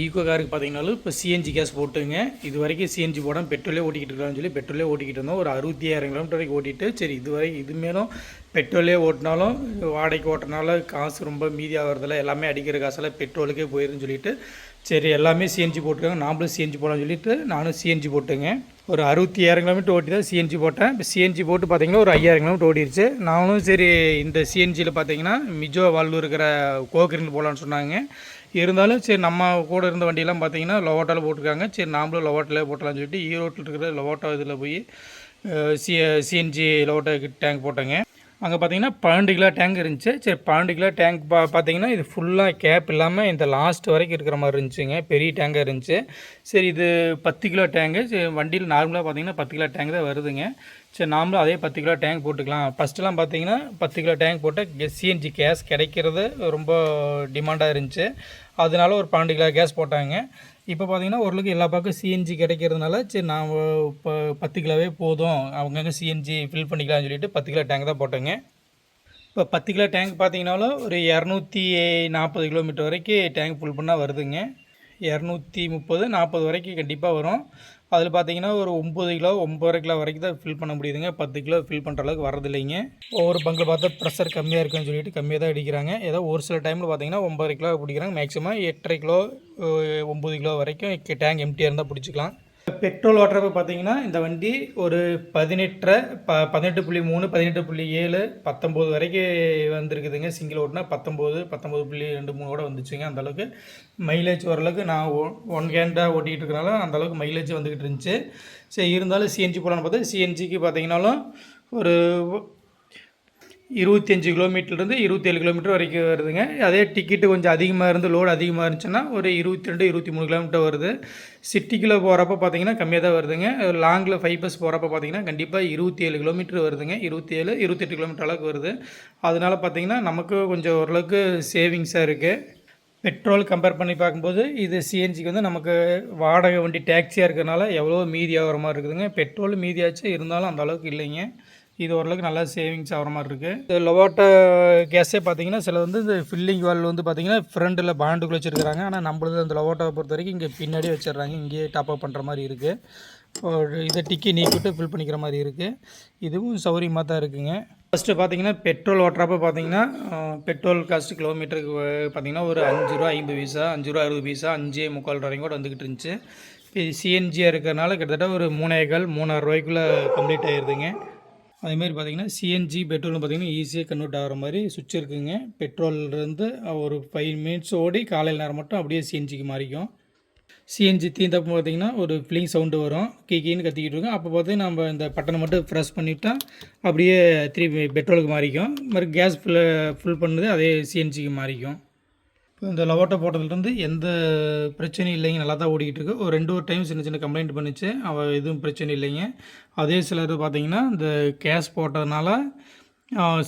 Ego காருக்கு பார்த்தீங்கனாலும் இப்போ சிஎன்ஜி கேஸ் போட்டுங்க. இது வரைக்கும் சிஎன்ஜி போடாமல் பெட்ரோலே ஓட்டிக்கிட்டு இருக்கான்னு சொல்லி பெட்ரோலே ஓட்டிக்கிட்டு இருந்தோம். ஒரு அறுபத்தி ஆயிரம் கிலோமீட்டர் வரைக்கும் ஓட்டிட்டு சரி இது வரை இது மேலும் பெட்ரோலே ஓட்டினாலும் வாடகைக்கு ஓட்டினால காசு ரொம்ப மீதி ஆகிறதில்ல எல்லாமே அடிக்கிற காசெல்லாம் பெட்ரோலுக்கே போயிருன்னு சொல்லிட்டு சரி எல்லாமே சிஎன்ஜி போட்டுருக்காங்க நாமளும் சிஎன்ஜி போடலாம்னு சொல்லிட்டு நானும் சிஎன்ஜி போட்டுங்க. ஒரு அறுபத்தி ஆயிரம் கிலோமீட்டர் ஓட்டி தான் சிஎன்ஜி போட்டேன். இப்போ சிஎன்ஜி போட்டு பார்த்தீங்கன்னா ஒரு ஐயாயிரம் கிலோமீட்டர் ஓடிடுச்சு நானும் சரி இந்த சிஎன்ஜியில் பார்த்தீங்கன்னா மிஜோ வால்வு இருக்கிற கோக்கரின் போகலான்னு சொன்னாங்க. இருந்தாலும் சரி நம்ம கூட இருந்த வண்டியெல்லாம் பார்த்தீங்கன்னா லொவாட்டாவில் போட்டிருக்காங்க. சரி நாமளும் லொவாட்டிலே போட்டலாம்னு சொல்லிட்டு ஈரோட்டில் இருக்கிற லொவாட்டா இதில் போய் சி சிஎன்ஜி லொவாட்டா டேங்க் போட்டேங்க. அங்கே பார்த்தீங்கன்னா பன்னெண்டு கிலோ டேங்க் இருந்துச்சு. சரி பன்னெண்டு கிலோ டேங்க் பா பார்த்தீங்கன்னா இது ஃபுல்லாக கேப் இல்லாமல் இந்த லாஸ்ட் வரைக்கும் இருக்கிற மாதிரி இருந்துச்சுங்க. பெரிய டேங்காக இருந்துச்சு. சரி இது பத்து கிலோ டேங்கு சரி வண்டியில் நார்மலாக பார்த்தீங்கன்னா பத்து கிலோ டேங்க் தான் வருதுங்க. சரி நாமளும் அதே பத்து கிலோ டேங்க் போட்டுக்கலாம். ஃபஸ்ட்டுலாம் பார்த்தீங்கன்னா பத்து கிலோ டேங்க் போட்டால் சிஎன்ஜி கேஸ் கிடைக்கிறது ரொம்ப டிமாண்டாக இருந்துச்சு. அதனால ஒரு பன்னெண்டு கிலோ கேஸ் போட்டாங்க. இப்போ பார்த்தீங்கன்னா ஓரளவுக்கு எல்லா பக்கம் சிஎன்ஜி கிடைக்கிறதுனால சரி நான் இப்போ பத்து கிலோவே போதும். அவங்கங்க சிஎன்ஜி ஃபில் பண்ணிக்கலாம்னு சொல்லிட்டு பத்து கிலோ டேங்க் தான் போட்டேங்க. இப்போ பத்து கிலோ டேங்க் பார்த்தீங்கனாலும் ஒரு இரநூத்தி நாற்பது கிலோமீட்டர் வரைக்கும் டேங்க் ஃபுல் பண்ணால் வருதுங்க. இரநூத்தி முப்பது நாற்பது வரைக்கும் கண்டிப்பாக வரும். அதில் பார்த்தீங்கன்னா ஒரு ஒம்பது கிலோ ஒம்பது கிலோ வரைக்கும் தான் ஃபில் பண்ண முடியுதுங்க. பத்து கிலோ ஃபில் பண்ணுற அளவுக்கு வரதில்லைங்க ஒவ்வொரு பங்கில் பார்த்தா ப்ரெஷர் கம்மியாக இருக்குன்னு சொல்லிட்டு கம்மியாக தான் அடிக்கிறாங்க. ஏதோ ஒரு சில டைமில் பார்த்தீங்கன்னா ஒம்பது கிலோ பிடிக்கிறாங்க. மேக்ஸிமம் எட்டரை கிலோ ஒம்பது கிலோ வரைக்கும் டேங்க் எம்டியாக இருந்தால் பிடிச்சிக்கலாம். பெட்ரோல் ஓட்டுறப்ப பார்த்தீங்கன்னா இந்த வண்டி ஒரு பதினெட்டரை ப பதினெட்டு புள்ளி மூணு பதினெட்டு புள்ளி ஏழு பத்தொம்போது வரைக்கும் வந்திருக்குதுங்க. சிங்கிள் ஓட்டுனா பத்தொம்போது பத்தொம்போது புள்ளி ரெண்டு மூணு கூட வந்துச்சுங்க அந்த அளவுக்கு. மைலேஜ் ஓரளவுக்கு நான் ஒன் ஹேண்டாக ஓட்டிகிட்டு இருக்கிறனால அந்த அளவுக்கு மைலேஜ் வந்துக்கிட்டு இருந்துச்சு. சரி இருந்தாலும் சிஎன்ஜி போகலான்னு பார்த்தா சிஎன்ஜிக்கு பார்த்தீங்கன்னாலும் ஒரு இருபத்தஞ்சி கிலோமீட்டர்லேருந்து இருபத்தேழு கிலோமீட்டர் வரைக்கும் வருதுங்க. அதே டிக்கெட்டு கொஞ்சம் அதிகமாக இருந்து லோடு அதிகமாக இருந்துச்சுன்னா ஒரு இருபத்தி ரெண்டு இருபத்தி மூணு கிலோமீட்டர் வருது. சிட்டிக்குள்ளே போகிறப்ப பார்த்தீங்கன்னா கம்மியாக தான் வருதுங்க. லாங்கில் ஃபைவ் பஸ் போகிறப்ப பார்த்தீங்கன்னா கண்டிப்பாக இருபத்தி ஏழு கிலோமீட்டர் வருதுங்க. இருபத்தி ஏழு இருபத்தெட்டு கிலோமீட்டர் அளவுக்கு வருது. அதனால் பார்த்தீங்கன்னா நமக்கு கொஞ்சம் ஓரளவுக்கு சேவிங்ஸாக இருக்குது பெட்ரோல் கம்பேர் பண்ணி பார்க்கும்போது இது சிஎன்ஜிக்கு வந்து நமக்கு வாடகை வண்டி டேக்ஸியாக இருக்கிறனால எவ்வளோ மீதி ஆகிற மாதிரி இருக்குதுங்க. பெட்ரோல் மீதியாச்சு இருந்தாலும் அந்த அளவுக்கு இல்லைங்க. இது ஓரளவுக்கு நல்லா சேவிங்ஸ் ஆகிற மாதிரி இருக்குது இந்த லொவாட்டோ கேஸே பார்த்தீங்கன்னா சில வந்து இந்த ஃபில்லிங் வால் வந்து பார்த்தீங்கன்னா ஃப்ரண்டில் பாண்டுக்குள்ள வச்சுருக்காங்க ஆனால் நம்மளது அந்த லொவாட்டோவை பொறுத்த வரைக்கும் இங்கே பின்னாடி வச்சிடுறாங்க. இங்கேயே டாப் அப் பண்ணுற மாதிரி இருக்குது இதை டிக்கி நீக்கிட்டு ஃபில் பண்ணிக்கிற மாதிரி இருக்குது இதுவும் சௌகரியமாக தான் இருக்குங்க. ஃபஸ்ட்டு பார்த்தீங்கன்னா பெட்ரோல் ஓட்டுறப்ப பார்த்தீங்கன்னா பெட்ரோல் காஸ்ட் கிலோமீட்டருக்கு பார்த்தீங்கன்னா ஒரு அஞ்சு ரூபா ஐம்பது பைசா அஞ்சு ரூபா அறுபது பைசா அஞ்சே முக்கால் வரைக்கும் கூட வந்துக்கிட்டு இருந்துச்சு. இப்போ சிஎன்ஜியாக இருக்கிறனால கிட்டத்தட்ட ஒரு மூணேகால் மூணாயிரம் ரூபாய்க்குள்ளே கம்ப்ளீட் ஆயிருதுங்க. அதேமாதிரி பார்த்தீங்கன்னா சிஎன்ஜி பெட்ரோல்னு பார்த்தீங்கன்னா ஈஸியாக கன்வெர்ட் ஆகிற மாதிரி சுவிட்ச் இருக்குங்க. பெட்ரோல்லேருந்து ஒரு ஃபைவ் மினிட்ஸ் ஓடி காலையில் நேரம் மட்டும் அப்படியே சிஎன்ஜிக்கு மாறிக்கும். சிஎன்ஜி தீந்தப்போ பார்த்தீங்கன்னா ஒரு ஃபிலிங் சவுண்டு வரும். கீ கீன்னு கத்திக்கிட்டு இருக்கும். அப்போ பார்த்து நம்ம இந்த பட்டனை மட்டும் ப்ரெஸ் பண்ணிவிட்டா அப்படியே திருப்பி பெட்ரோலுக்கு மாறிக்கும். மாதிரி கேஸ் ஃபில் ஃபில் பண்ணது அதே சிஎன்ஜிக்கு மாறிக்கும். இப்போ இந்த லவோட்டோ போட்டதுலேருந்து எந்த பிரச்சனையும் இல்லைங்க. நல்லா தான் ஓடிக்கிட்டு இருக்கு ஒரு ரெண்டு ஒரு டைம் சின்ன சின்ன கம்ப்ளைண்ட் பண்ணிச்சு. அவள் எதுவும் பிரச்சனை இல்லைங்க. அதே சிலர் பார்த்திங்கன்னா இந்த கேஸ் போட்டதுனால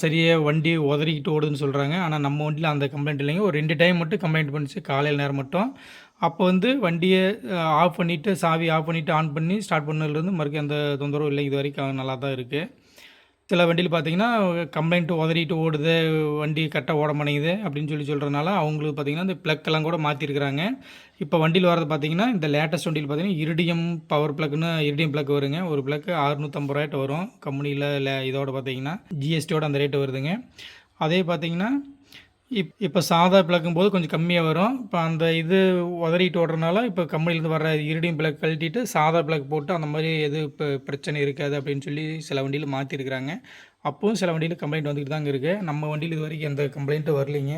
சரியாக வண்டி உதறிக்கிட்டு ஓடுதுன்னு சொல்கிறாங்க ஆனால் நம்ம வண்டியில் அந்த கம்ப்ளைண்ட் இல்லைங்க. ஒரு ரெண்டு டைம் மட்டும் கம்ப்ளைண்ட் பண்ணிச்சு. காலையில் நேரம் மட்டும். அப்போ வந்து வண்டியை ஆஃப் பண்ணிவிட்டு சாவி ஆஃப் பண்ணிவிட்டு ஆன் பண்ணி ஸ்டார்ட் பண்ணதுலேருந்து மறுக்க எந்த தொந்தரவும் இல்லை. இது வரைக்கும் நல்லா தான் இருக்குது சில வண்டியில் பார்த்தீங்கன்னா கம்ப்ளைண்ட் உதறிட்டு ஓடுது வண்டி கரெக்டாக ஓட மாட்டேங்குது அப்படின்னு சொல்லி சொல்கிறனால அவங்களுக்கு பார்த்தீங்கன்னா இந்த ப்ளக் எல்லாம் கூட மாற்றிருக்கிறாங்க இப்போ வண்டியில் வரது பார்த்தீங்கன்னா இந்த லேட்டஸ்ட் வண்டியில் பார்த்தீங்கன்னா இரிடியம் பவர் ப்ளக்னு இரிடியம் ப்ளக் வருங்க. ஒரு ப்ளக் அறுநூற்றம்பது ரூபாய்ட்டு வரும். கம்பெனியில் இதோட பார்த்தீங்கன்னா ஜிஎஸ்டியோட அந்த ரேட்டு வருதுங்க. அதே பார்த்தீங்கன்னா இப் இப்போ சாதா பிளக்கும் போது கொஞ்சம் கம்மியாக வரும். இப்போ அந்த இது உதறிட்டு ஓடுறதுனால இப்போ கம்பெனிலேருந்து வர இருடியும் பிளக் கழட்டிட்டு சாதா பிளக் போட்டு அந்த மாதிரி எது இப்போ பிரச்சனை இருக்காது அப்படின்னு சொல்லி சில வண்டியில் மாற்றிருக்கிறாங்க அப்பவும் சில வண்டியில் கம்ப்ளைண்ட் வந்துக்கிட்டு தாங்க இருக்குது நம்ம வண்டியில் இது வரைக்கும் எந்த கம்ப்ளைண்ட்டும் வரலைங்க.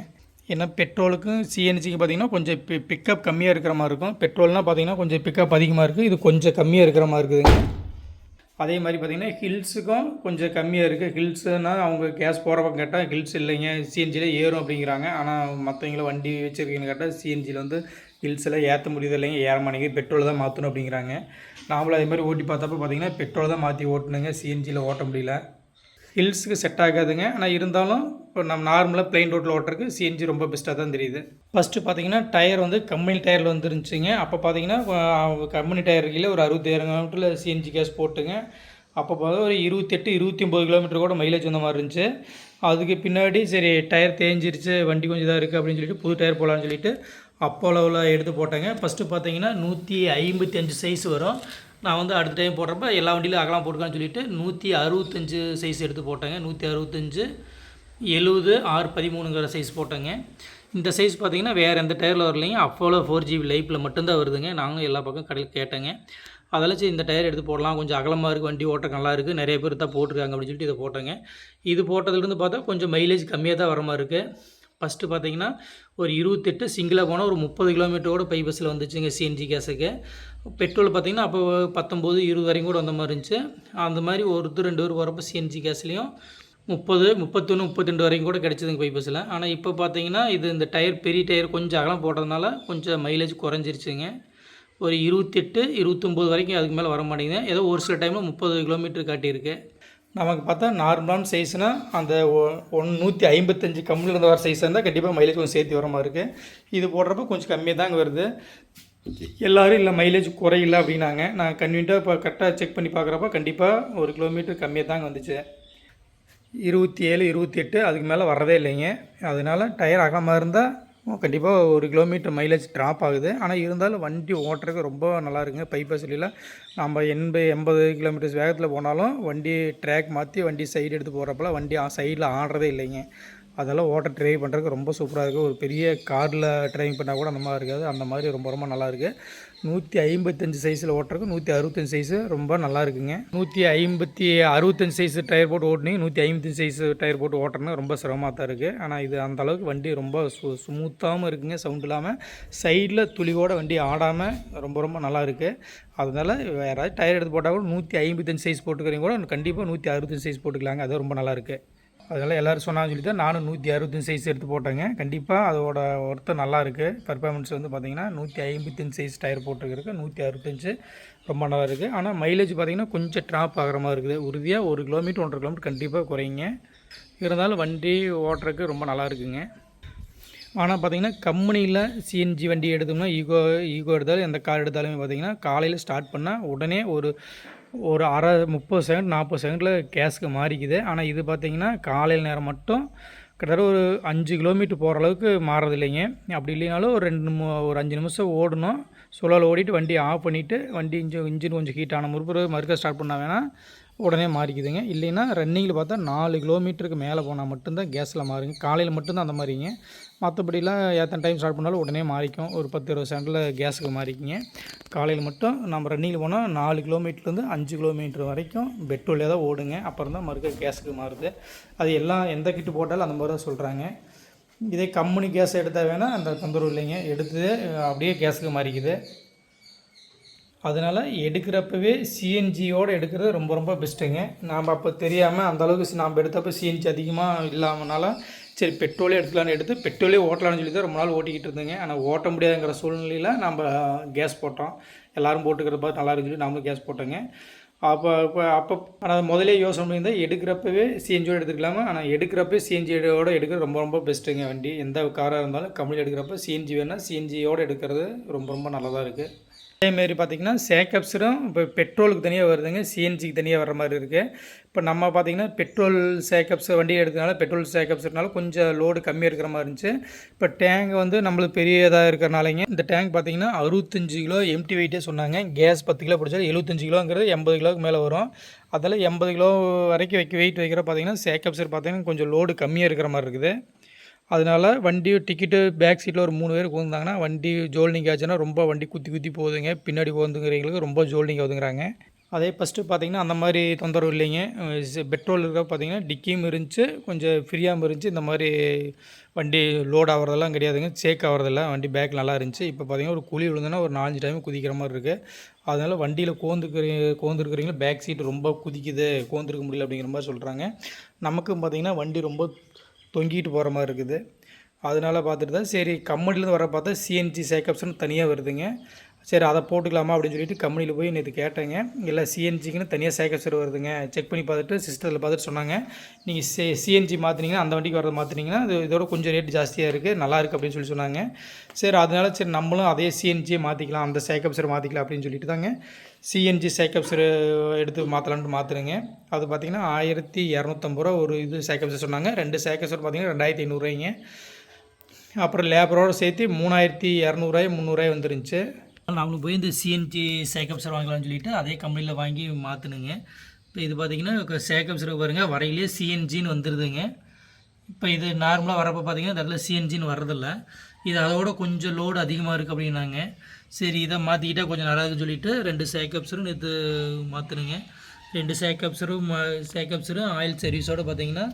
ஏன்னா பெட்ரோலுக்கும் சிஎன்ஜிக்கு பார்த்தீங்கன்னா கொஞ்சம் பி பிக்கப் கம்மியாக இருக்கிற மாதிரி இருக்கும். பெட்ரோல்னால் பார்த்தீங்கன்னா கொஞ்சம் பிக்கப் அதிகமாக இருக்குது இது கொஞ்சம் கம்மியாக இருக்கிற மாதிரி இருக்குதுங்க. அதே மாதிரி பார்த்தீங்கன்னா ஹில்ஸுக்கும் கொஞ்சம் கம்மியாக இருக்குது ஹில்ஸுனால் அவங்க கேஸ் போகிறப்ப கேட்டால் ஹில்ஸ் இல்லைங்க சிஎன்ஜியில் ஏறும் அப்படிங்கிறாங்க. ஆனால் மற்றவங்கள வண்டி வச்சுருக்கீங்கன்னு கேட்டால் சிஎன்ஜியில் வந்து ஹில்ஸில் ஏற்ற முடியுது இல்லைங்க. ஏற மாட்டேங்குது. பெட்ரோல் தான் மாற்றணும் அப்படிங்கிறாங்க. நாமளும் அதே மாதிரி ஓட்டி பார்த்தப்ப பார்த்தீங்கன்னா பெட்ரோல் தான் மாற்றி ஓட்டணுங்க. சிஎன்ஜியில் ஓட்ட முடியல. ஹில்ஸுக்கு செட் ஆகாதுங்க. ஆனால் இருந்தாலும் இப்போ நம்ம நார்மலாக பிளெயின் ரோட்டில் ஓட்டுறதுக்கு சிஎன்ஜி ரொம்ப பெஸ்ட்டாக தான் தெரியுது. ஃபஸ்ட்டு பார்த்தீங்கன்னா டயர் வந்து கம்பெனி டயரில் வந்துருந்துச்சுங்க. அப்போ பார்த்தீங்கன்னா கம்பெனி டயர் கீழே ஒரு அறுபத்தாயிரம் கிலோமீட்டரில் சிஎன்ஜி கேஸ் போட்டுங்க. அப்போ பார்த்தா ஒரு இருபத்தெட்டு இருபத்தி ஒம்பது கிலோமீட்டர் கூட மைலேஜ் வந்த மாதிரி இருந்துச்சு. அதுக்கு பின்னாடி சரி டயர் தேஞ்சிருச்சு வண்டி கொஞ்சம் இதாக இருக்குது அப்படின்னு சொல்லிட்டு புது டயர் போகலான்னு சொல்லிட்டு அப்போலோவில் எடுத்து போட்டேங்க. ஃபஸ்ட்டு பார்த்தீங்கன்னா நூற்றி ஐம்பத்தி அஞ்சு சைஸ் வரும். நான் வந்து அடுத்த டைம் போடுறப்ப எல்லா வண்டியிலும் அகலாம் போட்டுக்கலாம்னு சொல்லிட்டு நூற்றி அறுபத்தஞ்சு சைஸ் எடுத்து போட்டேங்க. நூற்றி அறுபத்தஞ்சு எழுபது ஆறு பதிமூணுங்கிற சைஸ் போட்டேங்க. இந்த சைஸ் பார்த்தீங்கன்னா வேறு எந்த டயரில் வரலைங்க. அப்போலோ ஃபோர் ஜிபி லைஃப்பில் மட்டும்தான் வருதுங்க. நாங்களும் எல்லா பக்கம் கடையில் கேட்டேங்க. அதெல்லாம் சரி இந்த டயர் எடுத்து போடலாம். கொஞ்சம் அகலமாக இருக்குது வண்டி ஓட்ட நல்லா இருக்குது நிறைய பேர் தான் போட்டிருக்காங்க அப்படின்னு சொல்லிட்டு இதை போட்டேங்க. இது போட்டதுலேருந்து பார்த்தா கொஞ்சம் மைலேஜ் கம்மியாக தான் வர மாதிரி இருக்குது ஃபஸ்ட்டு பார்த்தீங்கன்னா ஒரு இருபத்தெட்டு சிங்கிளாக போனால் ஒரு முப்பது கிலோமீட்டரோட பை பஸ்ஸில் வந்துச்சுங்க சிஎன்ஜி கேஸுக்கு பெட்ரோல் பார்த்தீங்கன்னா அப்போ பத்தொம்போது இருபது வரைக்கும் கூட வந்த மாதிரி இருந்துச்சு. அந்த மாதிரி ஒருத்தர் ரெண்டு பேர் வரப்போ சிஎன்ஜி கேஸ்லேயும் முப்பது முப்பத்தொன்று முப்பத்திரெண்டு வரைக்கும் கூட கிடச்சிதுங்க பை பஸ்ஸில் ஆனால் இப்போ பார்த்தீங்கன்னா இது இந்த டயர் பெரிய டயர் கொஞ்சம் அகலம் போட்டதுனால கொஞ்சம் மைலேஜ் குறைஞ்சிருச்சுங்க. ஒரு இருபத்தெட்டு இருபத்தொம்போது வரைக்கும் அதுக்கு மேலே வர மாட்டேங்குது. ஏதோ ஒரு சில டைமில் முப்பது கிலோமீட்டர் காட்டியிருக்கு. நமக்கு பார்த்தா நார்மலான சைஸ்னால் அந்த ஒன் நூற்றி ஐம்பத்தஞ்சு கம்மியில் இருந்து வர சைஸ் இருந்தால் கண்டிப்பாக மைலேஜ் கொஞ்சம் சேர்த்து வர மாதிரி இருக்குது இது போடுறப்ப கொஞ்சம் கம்மியாக தாங்க வருது. எல்லோரும் இல்லை மைலேஜ் குறையில அப்படின்னாங்க. நான் கன்வீனியாக இப்போ கரெக்டாக செக் பண்ணி பார்க்குறப்ப கண்டிப்பாக ஒரு கிலோமீட்டர் கம்மியாக தாங்க வந்துச்சு. இருபத்தி ஏழு இருபத்தி எட்டு அதுக்கு மேலே வரதே இல்லைங்க. அதனால் டயர் அகலமாக இருந்தால் கண்டிப்பாக ஒரு கிலோமீட்டர் மைலேஜ் ட்ராப் ஆகுது. ஆனால் இருந்தாலும் வண்டி ஓட்டுறதுக்கு ரொம்ப நல்லா இருக்குங்க. பைப்பஸ்லியில் நம்ம எண்பது எண்பது கிலோமீட்டர்ஸ் வேகத்தில் போனாலும் வண்டி ட்ராக் மாற்றி வண்டி சைடு எடுத்து போகிறப்பல வண்டி சைடில் ஆடுறதே இல்லைங்க. அதெல்லாம் ஓட்ட ட்ரைவ் பண்ணுறதுக்கு ரொம்ப சூப்பராக இருக்குது ஒரு பெரிய காரில் ட்ரைவிங் பண்ணால் கூட அந்த மாதிரி இருக்காது. அந்த மாதிரி ரொம்ப ரொம்ப நல்லா இருக்குது நூற்றி ஐம்பத்தஞ்சு சைஸில் ஓட்டுறதுக்கு நூற்றி அறுபத்தஞ்சு சைஸு ரொம்ப நல்லா இருக்குங்க. நூற்றி ஐம்பத்தி அறுபத்தஞ்சு சைஸ் டயர் போட்டு ஓட்டினீங்க நூற்றி ஐம்பத்தஞ்சு சைஸ் டயர் போட்டு ஓட்டுறது ரொம்ப சிரமமாக தான் இருக்குது ஆனால் இது அந்த அளவுக்கு வண்டி ரொம்ப சு ஸ்மூத்தாகவும் இருக்குங்க. சவுண்ட் இல்லாமல் சைடில் துளிவோட வண்டி ஆடாமல் ரொம்ப ரொம்ப நல்லா இருக்குது அதனால் வேறு ஏதாவது டயர் எடுத்து போட்டால் கூட நூற்றி ஐம்பத்தஞ்சு சைஸ் போட்டுக்கிறீங்க கூட கண்டிப்பாக நூற்றி அறுபத்தஞ்சு சைஸ் போட்டுக்கலாங்க. அது ரொம்ப நல்லா இருக்குது அதனால் எல்லோரும் சொன்னாங்கன்னு சொல்லி தான் நானும் நூற்றி அறுபத்தஞ்சு சைஸ் எடுத்து போட்டேங்க. கண்டிப்பாக அதோட ஒர்த்து நல்லா இருக்குது பர்ஃபார்மன்ஸ் வந்து பார்த்திங்கன்னா நூற்றி ஐம்பத்தஞ்சு சைஸ் டயர் போட்டுருக்கு நூற்றி அறுபத்தஞ்சு ரொம்ப நல்லா இருக்குது ஆனால் மைலேஜ் பார்த்திங்கன்னா கொஞ்சம் ட்ராப் ஆகிற மாதிரி இருக்குது. உறுதியாக ஒரு கிலோமீட்டர் ஒன்றரை கிலோமீட்டர் கண்டிப்பாக குறைங்க இருந்தாலும் வண்டி ஓட்டுறதுக்கு ரொம்ப நல்லா இருக்குங்க. ஆனால் பார்த்திங்கன்னா கம்பெனியில் சிஎன்ஜி வண்டி எடுத்தோம்னா ஈகோ ஈகோ எடுத்தாலும் எந்த கார் எடுத்தாலுமே பார்த்திங்கன்னா காலையில் ஸ்டார்ட் பண்ணால் உடனே ஒரு ஒரு அரை முப்பது செகண்ட் நாற்பது செகண்டில் கேஸுக்கு மாறிக்குது. ஆனால் இது பார்த்திங்கன்னா காலையில் நேரம் மட்டும் கிட்டத்தட்ட ஒரு அஞ்சு கிலோமீட்டர் போகிற அளவுக்கு மாறது இல்லைங்க. அப்படி இல்லைனாலும் ஒரு ரெண்டு ஒரு அஞ்சு நிமிஷம் ஓடணும். சுழல் ஓடிட்டு வண்டி ஆஃப் பண்ணிவிட்டு வண்டி இன்ஜின் இன்ஜின் கொஞ்சம் ஹீட் ஆன முறுப்பு மறுக்க ஸ்டார்ட் பண்ணால் வேணால் உடனே மாறிக்குதுங்க. இல்லைன்னா ரன்னிங்கில் பார்த்தா நாலு கிலோமீட்டருக்கு மேலே போனால் மட்டும்தான் கேஸில் மாறுங்க. காலையில் மட்டும்தான் அந்த மாதிரிங்க. மற்றபடிலாம் எத்தனை டைம் ஸ்டார்ட் பண்ணாலும் உடனே மாறிக்கும். ஒரு பத்து இருபது செகண்டில் கேஸுக்கு மாறிக்கிங்க. காலையில் மட்டும் நம்ம ரன்னிங்கில் போனால் நாலு கிலோமீட்டர்லேருந்து அஞ்சு கிலோமீட்டர் வரைக்கும் பெட்ரோலே தான் ஓடுங்க. அப்புறம் தான் மறுக்க கேஸுக்கு மாறுது. அது எல்லாம் எந்த கிட்டு போட்டாலும் அந்த மாதிரி தான் சொல்கிறாங்க இதே கம்பெனி கேஸ் எடுத்தால் வேணால் அந்த தொந்தரவு இல்லைங்க. எடுத்து அப்படியே கேஸுக்கு மாறிக்குது. அதனால் எடுக்கிறப்பவே சிஎன்ஜியோடு எடுக்கிறது ரொம்ப ரொம்ப பெஸ்ட்டுங்க நாம் அப்போ தெரியாமல் அந்தளவுக்கு நாம் எடுத்தப்போ சிஎன்ஜி அதிகமாக இல்லாமனால சரி பெட்ரோலே எடுத்துக்கலான்னு எடுத்து பெட்ரோலே ஓட்டலான்னு சொல்லி தான் ரொம்ப நாள் ஓட்டிக்கிட்டு இருந்தேங்க. ஆனால் ஓட்ட முடியாதுங்கிற சூழ்நிலையில் நம்ம கேஸ் போட்டோம். எல்லோரும் போட்டுக்கிறத பார்த்து நல்லா இருக்குன்னு நாமளும் கேஸ் போட்டோங்க. அப்போ இப்போ அப்போ ஆனால் முதலே யோசனை பண்ணியிருந்தால் எடுக்கிறப்பவே சிஎன்ஜியோடு எடுத்துக்கலாமா? ஆனால் எடுக்கிறப்ப சிஎன்ஜியோட எடுக்கிறது ரொம்ப ரொம்ப பெஸ்ட்டுங்க வண்டி. எந்த காராக இருந்தாலும் கம்பெனி எடுக்கிறப்ப சிஎன்ஜி வேணால் சிஎன்ஜியோடு எடுக்கிறது ரொம்ப ரொம்ப நல்லதாக இருக்குது அதேமாரி பார்த்திங்கன்னா சேக்கப்ஸரும் இப்போ பெட்ரோலுக்கு தனியாக வருதுங்க. சிஎன்ஜிக்கு தனியாக வர மாதிரி இருக்குது இப்போ நம்ம பார்த்திங்கன்னா பெட்ரோல் சேக்கப்ஸ் வண்டி எடுத்தனால பெட்ரோல் சேக்கப்ஸ்னால கொஞ்சம் லோடு கம்மியாக இருக்கிற மாதிரி இருந்துச்சு. இப்போ டேங்க் வந்து நம்மளுக்கு பெரியதாக இருக்கிறனாலங்க இந்த டேங்க் பார்த்திங்கன்னா அறுபத்தஞ்சு கிலோ எம்டி வெயிட்டே சொன்னாங்க. கேஸ் பத்து கிலோ பிடிச்சா எழுபத்தஞ்சு கிலோங்கிறது எண்பது கிலோவுக்கு மேலே வரும். அதில் எண்பது கிலோ வரைக்கும் வைக்க வெயிட் வைக்கிற பார்த்திங்கன்னா சேக்கப்ஸர் பார்த்திங்கன்னா கொஞ்சம் லோடு கம்மியாக இருக்கிற மாதிரி இருக்குது. அதனால் வண்டி டிக்கெட்டு பேக் சீட்டில் ஒரு மூணு பேர் உட்காந்தாங்கன்னா வண்டி ஜோல்னிங் ஆச்சுன்னா ரொம்ப வண்டி குத்தி குத்தி போகுதுங்க. பின்னாடி போகுதுங்கிறவங்களுக்கு ரொம்ப ஜோல்னிங் ஆகுதுங்கிறாங்க. அதே ஃபஸ்ட்டு பார்த்திங்கன்னா அந்த மாதிரி தொந்தரவு இல்லைங்க. பெட்ரோல் இருக்க பார்த்திங்கன்னா டிக்கியும் இருந்துச்சு. கொஞ்சம் ஃப்ரீயாகவும் இருந்துச்சு. இந்த மாதிரி வண்டி லோட் ஆகிறதெல்லாம் கிடையாதுங்க. சேக் ஆகிறதில்ல வண்டி பேக் நல்லா இருந்துச்சு. இப்போ பார்த்திங்கன்னா ஒரு குழி விழுந்தோன்னா ஒரு நாலஞ்சு டைம் குதிக்கிற மாதிரி இருக்குது அதனால் வண்டியில் கோந்துக்கிற கோந்துருக்கிறீங்களா பேக் சீட் ரொம்ப குதிக்குது. கோந்துருக்க முடியல அப்படிங்கிற மாதிரி சொல்கிறாங்க நமக்கும் பார்த்திங்கன்னா வண்டி ரொம்ப தொங்கிட்டு போகிற மாதிரி இருக்குது. அதனால் பார்த்துட்டு தான் சரி கம்பெனிலேருந்து வர பார்த்தா சிஎன்ஜி சேக்கப்ஸ்னு தனியாக வருதுங்க. சரி அதை போட்டுக்கலாமா அப்படின்னு சொல்லிட்டு கம்பெனியில் போய் நேற்று கேட்டேங்க. இல்லை சிஎன்ஜிக்குன்னு தனியாக சேக்கப்ஸர் வருதுங்க. செக் பண்ணி பார்த்துட்டு சிஸ்டத்தில் பார்த்துட்டு சொன்னாங்க. நீங்கள் சி சிஎன்ஜி மாற்றினீங்கன்னா அந்த வண்டிக்கு வரதை மாற்றினீங்கன்னா அது இதோட கொஞ்சம் ரேட் ஜாஸ்தியாக இருக்குது நல்லா இருக்குது அப்படின்னு சொல்லி சொன்னாங்க. சரி அதனால சரி நம்மளும் அதே சிஎன்ஜியை மாற்றிக்கலாம் அந்த சேக்கப்ஸரை மாற்றிக்கலாம் அப்படின்னு சொல்லிட்டு தாங்க சிஎன்ஜி சேக்கப்ஸர் எடுத்து மாற்றலான்ட்டு மாற்றுறேங்க அது பார்த்திங்கன்னா ஆயிரத்தி இரநூத்தம்பது ரூபா ஒரு இது சேக்கப்ஸர் சொன்னாங்க. ரெண்டு சேக்கப்ஸர் பார்த்திங்கன்னா ரெண்டாயிரத்தி ஐநூறுரூவாய்ங்க அப்புறம் லேபரோடு சேர்த்து மூணாயிரத்தி இரநூறுவாய் முந்நூறுவாய் வந்துருந்துச்சு. நாங்களும் போய் இந்த சிஎன்ஜி சேக்கப் சார் வாங்கலாம்னு சொல்லிட்டு அதே கம்பெனியில் வாங்கி மாற்றினுங்க இப்போ இது பார்த்தீங்கன்னா சேக்கப் சார் பாருங்கள் வரையிலே சிஎன்ஜின்னு வந்துடுதுங்க இப்போ இது நார்மலாக வரப்போ பார்த்தீங்கன்னா இந்த இடத்துல சிஎன்ஜின்னு வர்றதில்ல. இது அதோட கொஞ்சம் லோடு அதிகமாக இருக்குது அப்படின்னாங்க. சரி இதை மாற்றிக்கிட்டால் கொஞ்சம் நல்லா இருக்குன்னு சொல்லிட்டு ரெண்டு சேக்கப்ஸரும் நேற்று மாற்றணுங்க ரெண்டு சேக்கப்ஸரும் சேக்கப்ஸரும் ஆயில் சர்வீஸோடு பார்த்தீங்கன்னா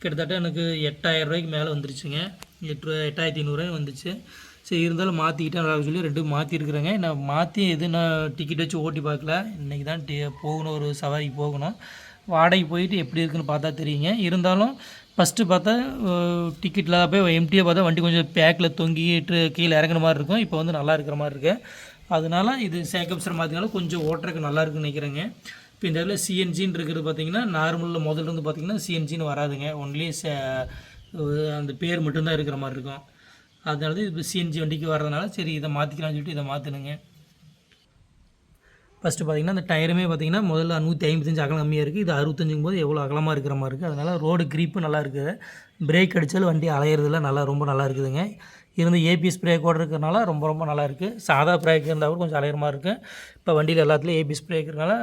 கிட்டத்தட்ட எனக்கு எட்டாயிரம் ரூபாய்க்கு மேலே வந்துருச்சுங்க. எட்டு எட்டாயிரத்தி ஐநூறுரூவா வந்துச்சு. சரி இருந்தாலும் மாற்றிக்கிட்டேன் நல்லா இருக்குன்னு சொல்லி ரெண்டு மாற்றிருக்குறேங்க நான் மாற்றி எது நான் டிக்கெட் வச்சு ஓட்டி பார்க்கல. இன்றைக்கி தான் டி போகணும் ஒரு சவாரிக்கு போகணும். வாடகைக்கு போயிட்டு எப்படி இருக்குன்னு பார்த்தா தெரியுங்க. இருந்தாலும் ஃபஸ்ட்டு பார்த்தா டிக்கெட்டில் போய் எம்டியாக பார்த்தா வண்டி கொஞ்சம் பேக்கில் தொங்கிட்டு கீழே இறங்குற மாதிரி இருக்கும். இப்போ வந்து நல்லா இருக்கிற மாதிரி இருக்கு. அதனால இது சேக்கப்ஸர் மாற்றினாலும் கொஞ்சம் ஓட்டுறதுக்கு நல்லா இருக்குன்னு நினைக்கிறேங்க. இப்போ இந்த இடத்துல சிஎன்ஜின்னு இருக்கிறது பார்த்தீங்கன்னா நார்மலில் முதல்ல இருந்து பார்த்தீங்கன்னா சிஎன்ஜின்னு வராதுங்க. ஒன்லி அந்த பேர் மட்டும்தான் இருக்கிற மாதிரி இருக்கும். அதனால தான் இப்போ சிஎன்ஜி வண்டிக்கு வர்றதுனால சரி இதை மாற்றிக்கலாம்னு சொல்லிட்டு இதை மாற்றணுங்க ஃபஸ்ட்டு பார்த்தீங்கன்னா அந்த டயருமே பார்த்தீங்கன்னா முதல்ல நூற்றி ஐம்பத்தஞ்சு அகலம் கம்மியாக இருக்குது இது அறுபத்தஞ்சுங்க போது எவ்வளோ அகலமாக இருக்கிற மாதிரி இருக்குது அதனால் ரோடு க்ரீப்பு நல்லா இருக்குது பிரேக் அடித்தாலும் வண்டி அலையிறதுல நல்லா ரொம்ப நல்லா இருக்குதுங்க. இருந்து ஏபிஎஸ் பிரேக்கோடு இருக்கிறனால ரொம்ப ரொம்ப நல்லா இருக்குது சாதா பிரேக் இருந்தால் கூட கொஞ்சம் அலையிற மாதிரி இருக்குது இப்போ வண்டியில் எல்லாத்துலேயும் ஏபிஎஸ் பிரேக் இருக்கிறனால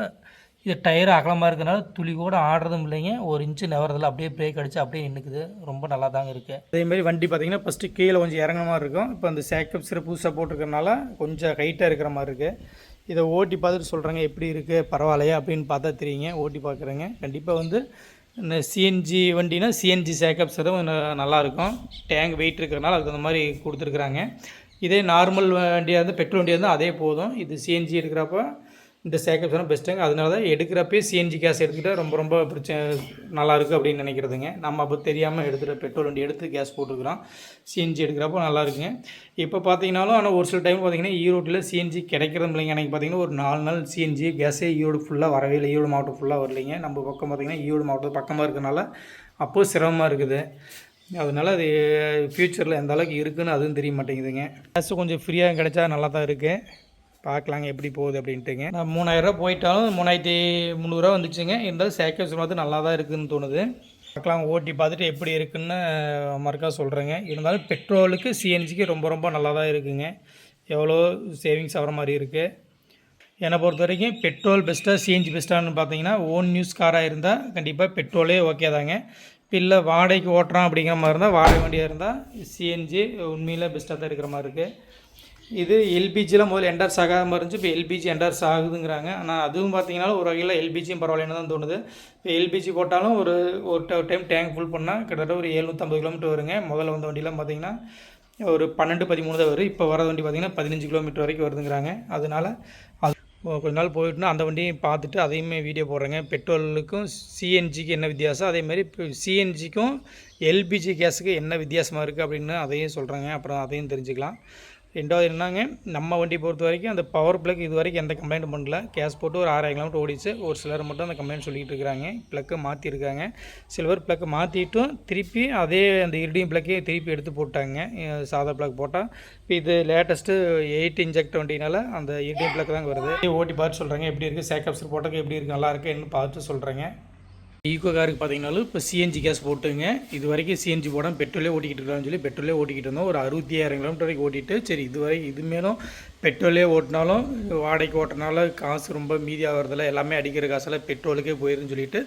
இது டயர் அகலமாக இருக்கிறனால துளி கூட ஆடுறதும் இல்லைங்க. ஒரு இன்ச்சு நவரதில் அப்படியே பிரேக் அடிச்சு அப்படியே நின்றுக்குது ரொம்ப நல்லா தாங்க இருக்குது அதேமாதிரி வண்டி பார்த்தீங்கன்னா ஃபஸ்ட்டு கீழே கொஞ்சம் இறங்குற மாதிரி இருக்கும். இப்போ அந்த சேக்கப் சிறப்பு புதுசாக போட்டிருக்கறனால கொஞ்சம் ஹைட்டாக இருக்கிற மாதிரி இருக்குது இதை ஓட்டி பார்த்துட்டு சொல்கிறேங்க எப்படி இருக்குது பரவாயில்லையா அப்படின்னு பார்த்தா தெரியுங்க. ஓட்டி பார்க்குறேங்க. கண்டிப்பாக வந்து இந்த சிஎன்ஜி வண்டினா சிஎன்ஜி சேக்கப்ஸ் தான் நல்லாயிருக்கும் டேங்க் வெயிட் இருக்கிறனால அதுக்கு அந்த மாதிரி கொடுத்துருக்குறாங்க. இதே நார்மல் வண்டியாக இருந்தால் பெட்ரோல் வண்டியாக இருந்தால் அதே போதும். இது சிஎன்ஜி இருக்கிறப்ப இந்த சேக்கப்ஸ் தான் பெஸ்ட்டுங்க அதனால தான் எடுக்கிறப்பே சிஎன்ஜி கேஸ் எடுத்துக்கிட்டால் ரொம்ப ரொம்ப பிரச்சனை நல்லாயிருக்கு அப்படின்னு நினைக்கிறதுங்க. நம்ம அப்போ தெரியாமல் எடுத்துகிட்டு பெட்ரோல் வண்டி எடுத்து கேஸ் போட்டுருக்குறோம். சிஎன்ஜி எடுக்கிறப்போ நல்லா இருக்குங்க. இப்போ பார்த்தீங்கன்னாலும் ஆனால் ஒரு சில டைம் பார்த்தீங்கன்னா ஈரோட்டில் சிஎன்ஜி கிடைக்கிறது இல்லைங்க. எனக்கு பார்த்தீங்கன்னா ஒரு நாலு நாள் சிஎன்ஜி கேஸே ஈரோடு ஃபுல்லாக வரவே இல்லை. ஈரோடு மாவட்டம் ஃபுல்லாக வரலைங்க. நம்ம பக்கம் பார்த்தீங்கன்னா ஈரோடு மாவட்டம் பக்கமாக இருக்கனால அப்போது சிரமமாக இருக்குது. அதனால அது ஃப்யூச்சரில் எந்த அளவுக்கு இருக்குன்னு அதுவும் தெரிய மாட்டேங்குதுங்க. கேஸ் கொஞ்சம் ஃப்ரீயாக கிடைச்சா நல்லா தான் இருக்குது பார்க்கலாங்க எப்படி போகுது அப்படின்ட்டுங்க. நான் மூணாயிரரூவா போயிட்டாலும் மூணாயிரத்தி முந்நூறுரூவா வந்துச்சுங்க. இருந்தாலும் சேக்கப்ஸ் பார்த்து நல்லா தான் இருக்குதுன்னு தோணுது. பார்க்கலாம் ஓட்டி பார்த்துட்டு எப்படி இருக்குன்னு மறுக்கா சொல்கிறேங்க இருந்தாலும் பெட்ரோலுக்கு சிஎன்ஜிக்கு ரொம்ப ரொம்ப நல்லா தான் இருக்குங்க. எவ்வளோ சேவிங்ஸ் ஆகிற மாதிரி இருக்குது என்னை பொறுத்த வரைக்கும் பெட்ரோல் பெஸ்ட்டாக சிஎன்ஜி பெஸ்ட்டான்னு பார்த்தீங்கன்னா ஓன் நியூஸ் காராக இருந்தால் கண்டிப்பாக பெட்ரோலே ஓகே தாங்க. இப்போ இல்லை வாடகைக்கு ஓட்டுறோம் அப்படிங்கிற மாதிரி இருந்தால் வாடகை வண்டியாக இருந்தால் சிஎன்ஜி உண்மையில் பெஸ்ட்டாக தான் இருக்கிற மாதிரி இருக்குது இது எல்பிஜியில் முதல்ல என்டர்ஸ் ஆகாமல் இருந்துச்சு. இப்போ எல்பிஜி என்டர்ஸ் ஆகுதுங்கிறாங்க ஆனால் அதுவும் பார்த்தீங்கன்னா ஒரு வகையில் எல்பிஜியும் பரவாயில்லன்னு தான் தோணுது. இப்போ எல்பிஜி போட்டாலும் ஒரு ஒரு டைம் டேங்க் ஃபுல் பண்ணால் கிட்டத்தட்ட ஒரு எழுநூற்றம்பது கிலோமீட்டர் வருங்க. முதல்ல வந்த வண்டியெலாம் பார்த்தீங்கன்னா ஒரு பன்னெண்டு பதிமூணு தான் வரும். இப்போ வர வண்டி பார்த்திங்கன்னா பதினஞ்சு கிலோமீட்டர் வரைக்கும் வருதுங்கிறாங்க. அதனால அது கொஞ்ச நாள் போயிட்டுனா அந்த வண்டியும் பார்த்துட்டு அதையுமே வீடியோ போடுறேங்க. பெட்ரோலுக்கும் சிஎன்ஜிக்கு என்ன வித்தியாசம்? அதேமாதிரி இப்போ சிஎன்ஜிக்கும் எல்பிஜி கேஸுக்கு என்ன வித்தியாசமாக இருக்குது அப்படின்னு அதையும் சொல்கிறாங்க அப்புறம் அதையும் தெரிஞ்சுக்கலாம். ரெண்டாவது என்னங்க நம்ம வண்டி பொறுத்த வரைக்கும் அந்த பவர் பிளக் இது வரைக்கும் எந்த கம்ப்ளைண்ட்டும் பண்ணல. கேஸ் போட்டு ஒரு ஆறாயிரம் கிலோமீட்டர் ஓடிச்சு. ஒரு சிலர் மட்டும் அந்த கம்ப்ளைண்ட் சொல்லிட்டு இருக்காங்க. ப்ளக்கை மாற்றிருக்காங்க சில்வர் ப்ளக்கை மாற்றிட்டும் திருப்பி அதே அந்த இரிடியம் ப்ளக்கே திருப்பி எடுத்து போட்டாங்க. சாதா ப்ளக் போட்டால் இப்போ இது லேட்டஸ்ட்டு எயிட் இன்ஜெக்ட் வண்டினால அந்த இரிடியம் ப்ளக் தாங்க வருது. ஓட்டி பார்த்து சொல்கிறாங்க எப்படி இருக்குது சேக்கப்ஸ் போட்டக்கு எப்படி இருக்குது நல்லா இருக்குன்னு பார்த்து சொல்கிறேங்க ஈகோ காருக்கு பார்த்தீங்கன்னாலும் இப்போ சிஎன்ஜி கேஸ் போட்டுங்க. இது வரைக்கும் சிஎன்ஜி போடாமல் பெட்ரோலே ஓட்டிக்கிட்டு இருக்கலாம்னு சொல்லி பெட்ரோலே ஓட்டிக்கிட்டு இருந்தோம். ஒரு அறுபத்தி ஆயிரம் கிலோமீட்டர் வரைக்கும் ஓட்டிட்டு சரி இது வரை இது மேலும் பெட்ரோலே ஓட்டினாலும் வாடகைக்கு ஓட்டினாலும் காசு ரொம்ப மீதி ஆகிறதில்ல எல்லாமே அடிக்கிற காசெல்லாம் பெட்ரோலுக்கே போயிருன்னு சொல்லிட்டு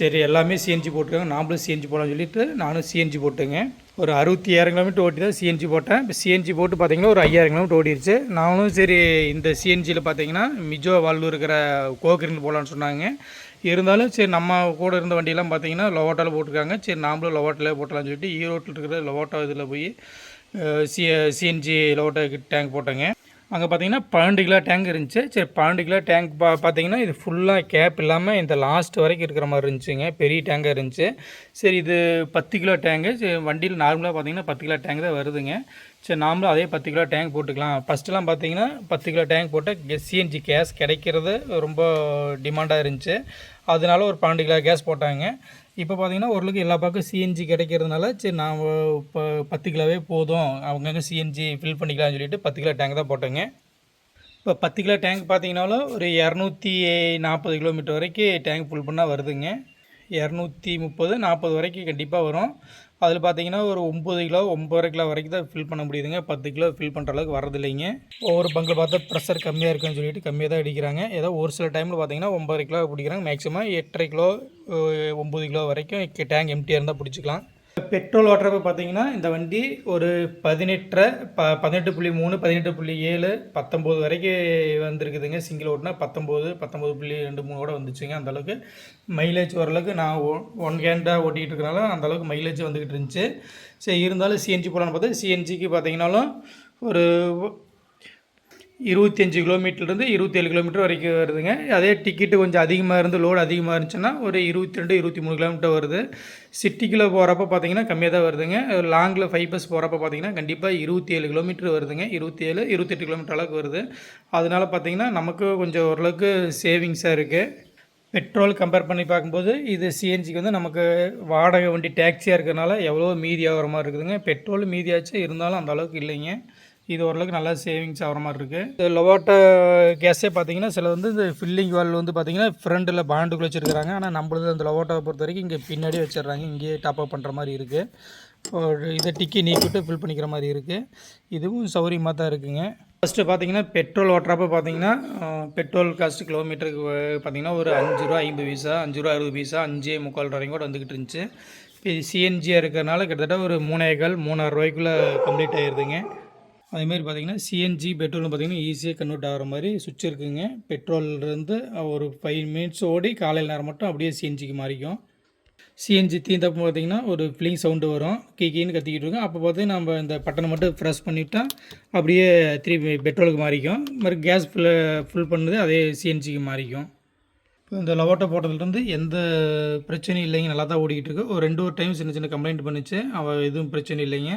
சரி எல்லாமே சிஎன்ஜி போட்டுருக்காங்க நாமளும் சிஎன்ஜி போடலாம்னு சொல்லிட்டு நானும் சிஎன்ஜி போட்டுங்க. ஒரு அறுபத்தி ஆயிரம் கிலோமீட்டர் ஓட்டி தான் சிஎன்ஜி போட்டேன். இப்போ சிஎன்ஜி போட்டு பார்த்தீங்கன்னா ஒரு ஐயாயிரம் கிலோமீட்டர் ஓடிடுச்சு நானும் சரி இந்த சிஎன்ஜியில் பார்த்தீங்கன்னா மிஜோ வால்வு இருக்கிற கோக்கரின் போகலான்னு சொன்னாங்க. இருந்தாலும் சரி நம்ம கூட இருந்த வண்டியெல்லாம் பார்த்தீங்கன்னா லொவாட்டாவில் போட்டிருக்காங்க. சரி நாமளும் லொவாட்டில் போட்டலாம்னு சொல்லிட்டு ஈரோட்டில் இருக்கிற லொவாட்டா இதில் போய் சி சிஎன்ஜி லொவாட்டா டேங்க் போட்டேங்க. அங்கே பார்த்தீங்கன்னா பன்னெண்டு கிலோ டேங்க் இருந்துச்சு. சரி பன்னெண்டு கிலோ டேங்க் பா பார்த்தீங்கன்னா இது ஃபுல்லாக கேப் இல்லாமல் இந்த லாஸ்ட் வரைக்கும் இருக்கிற மாதிரி இருந்துச்சுங்க. பெரிய டேங்காக இருந்துச்சு. சரி இது பத்து கிலோ டேங்கு சரி வண்டியில் நார்மலாக பார்த்தீங்கன்னா பத்து கிலோ டேங்க் தான் வருதுங்க. சரி நாமளும் அதே பத்து கிலோ டேங்க் போட்டுக்கலாம். ஃபஸ்ட்டுலாம் பார்த்தீங்கன்னா பத்து கிலோ டேங்க் போட்டால் சிஎன்ஜி கேஸ் கிடைக்கிறது ரொம்ப டிமாண்டாக இருந்துச்சு. அதனால ஒரு பன்னெண்டு கிலோ கேஸ் போட்டாங்க. இப்போ பார்த்தீங்கன்னா ஓரளவுக்கு எல்லா பக்கம் சிஎன்ஜி கிடைக்கிறதுனால சரி நான் இப்போ பத்து கிலோவே போதும். அவங்கங்க சிஎன்ஜி ஃபில் பண்ணிக்கலாம்னு சொல்லிட்டு பத்து கிலோ டேங்க் தான் போட்டேங்க. இப்போ பத்து கிலோ டேங்க் பார்த்தீங்கன்னாலும் ஒரு இரநூத்தி நாற்பது கிலோமீட்டர் வரைக்கும் டேங்க் ஃபுல் பண்ணால் வருதுங்க. இரநூத்தி முப்பது நாற்பது வரைக்கும் கண்டிப்பாக வரும். அதில் பார்த்தீங்கன்னா ஒரு ஒம்பது கிலோ ஒம்பது கிலோ வரைக்கும் தான் ஃபில் பண்ண முடியுதுங்க. பத்து கிலோ ஃபில் பண்ணுற அளவுக்கு வரதில்லைங்க ஒவ்வொரு பங்கில் பார்த்தா ப்ரெஷர் கம்மியாக இருக்குன்னு சொல்லிட்டு கம்மியாக தான் அடிக்கிறாங்க. ஏதோ ஒரு சில டைமில் பார்த்தீங்கன்னா ஒம்பது கிலோ பிடிக்கிறாங்க. மேக்ஸிமம் எட்டரை கிலோ ஒம்பது கிலோ வரைக்கும் டேங்க் எம்டியாக இருந்தால் பிடிச்சிக்கலாம். பெட்ரோல் ஓட்டுறப்ப பார்த்தீங்கன்னா இந்த வண்டி ஒரு பதினெட்டரை ப பதினெட்டு புள்ளி மூணு பதினெட்டு புள்ளி ஏழு பத்தொம்போது வரைக்கும் வந்திருக்குதுங்க. சிங்கிள் ஓட்டுனா பத்தொம்போது பத்தொம்போது புள்ளி ரெண்டு மூணு கூட வந்துச்சுங்க அந்தளவுக்கு மைலேஜ் ஓரளவுக்கு நான் ஒன் ஹேண்டாக ஓட்டிகிட்டு இருக்கனால அந்தளவுக்கு மைலேஜ் வந்துக்கிட்டு இருந்துச்சு. சரி இருந்தாலும் சிஎன்ஜி போகலான்னு பார்த்தா சிஎன்ஜிக்கு பார்த்தீங்கன்னாலும் ஒரு இருபத்தஞ்சி கிலோமீட்டர்லேருந்து இருபத்தேழு கிலோமீட்டர் வரைக்கும் வருதுங்க. அதே டிக்கெட்டு கொஞ்சம் அதிகமாக இருந்து லோடு அதிகமாக இருந்துச்சுன்னா ஒரு இருபத்தி ரெண்டு இருபத்தி மூணு கிலோமீட்டர் வருது. சிட்டிக்குள்ளே போகிறப்ப பார்த்தீங்கன்னா கம்மியாக தான் வருதுங்க. லாங்கில் ஃபைவ் பஸ் போகிறப்ப பார்த்தீங்கன்னா கண்டிப்பாக இருபத்தி ஏழு கிலோமீட்டர் வருதுங்க. இருபத்தி ஏழு இருபத்தெட்டு கிலோமீட்டர் அளவுக்கு வருது. அதனால் பார்த்தீங்கன்னா நமக்கு கொஞ்சம் ஓரளவுக்கு சேவிங்ஸாக இருக்குது பெட்ரோல் கம்பேர் பண்ணி பார்க்கும்போது இது சிஎன்ஜிக்கு வந்து நமக்கு வாடகை வண்டி டேக்ஸியாக இருக்கிறனால எவ்வளோ மீதி ஆகிற மாதிரி இருக்குதுங்க. பெட்ரோல் மீதியாச்சு இருந்தாலும் அந்த அளவுக்கு இல்லைங்க. இது ஓரளவுக்கு நல்லா சேவிங்ஸ் ஆகிற மாதிரி இருக்குது இந்த லொவாட்டோ கேஸே பார்த்தீங்கன்னா சில வந்து இந்த ஃபில்லிங் வால் வந்து பார்த்தீங்கன்னா ஃப்ரண்ட்டில் பாண்டுக்குள்ள வச்சுருக்காங்க ஆனால் நம்மளது அந்த லொவாட்டோவை பொறுத்த வரைக்கும் இங்கே பின்னாடியே வச்சிடுறாங்க. இங்கேயே டாப் அப் பண்ணுற மாதிரி இருக்குது இதை டிக்கி நீக்கிட்டு ஃபில் பண்ணிக்கிற மாதிரி இருக்குது இதுவும் சௌகரியமாக தான் இருக்குங்க. ஃபஸ்ட்டு பார்த்தீங்கன்னா பெட்ரோல் ஓட்டுறப்ப பார்த்தீங்கன்னா பெட்ரோல் காஸ்ட் கிலோமீட்டருக்கு பார்த்தீங்கன்னா ஒரு அஞ்சு ரூபா ஐம்பது பைசா அஞ்சு ரூபா அறுபது பைசா அஞ்சே முக்கால் வரைக்கும் கூட வந்துக்கிட்டு இருந்துச்சு. இப்போ சிஎன்ஜியாக இருக்கிறனால கிட்டத்தட்ட ஒரு மூணேகால் மூணாயிரம் ரூபாய்க்குள்ளே கம்ப்ளீட் ஆயிருதுங்க. அதேமாதிரி பார்த்தீங்கன்னா சிஎன்ஜி பெட்ரோல்னு பார்த்தீங்கன்னா ஈஸியாக கன்வெர்ட் ஆகிற மாதிரி சுவிட்ச் இருக்குங்க. பெட்ரோல்லேருந்து ஒரு ஃபைவ் மினிட்ஸ் ஓடி காலையில் நேரம் மட்டும் அப்படியே சிஎன்ஜிக்கு மாறிக்கும். சிஎன்ஜி தீந்தப்போ பார்த்தீங்கன்னா ஒரு ஃபிலிங் சவுண்டு வரும். கீ கத்திக்கிட்டு இருக்கும். அப்போ பார்த்து நம்ம இந்த பட்டனை மட்டும் ப்ரெஸ் பண்ணிவிட்டா அப்படியே திருப்பி பெட்ரோலுக்கு மாறிக்கும். மாதிரி கேஸ் ஃபுல்ல ஃபுல் பண்ணது அதே சிஎன்ஜிக்கு மாறிக்கும். இந்த லவோட்டோ போட்டதுலேருந்து எந்த பிரச்சனையும் இல்லைங்க. நல்லா தான் ஓடிக்கிட்டு இருக்கு. ஒரு ரெண்டு ஒரு டைம் சின்ன சின்ன கம்ப்ளைண்ட் பண்ணிச்சு. அவள் எதுவும் பிரச்சனை இல்லைங்க.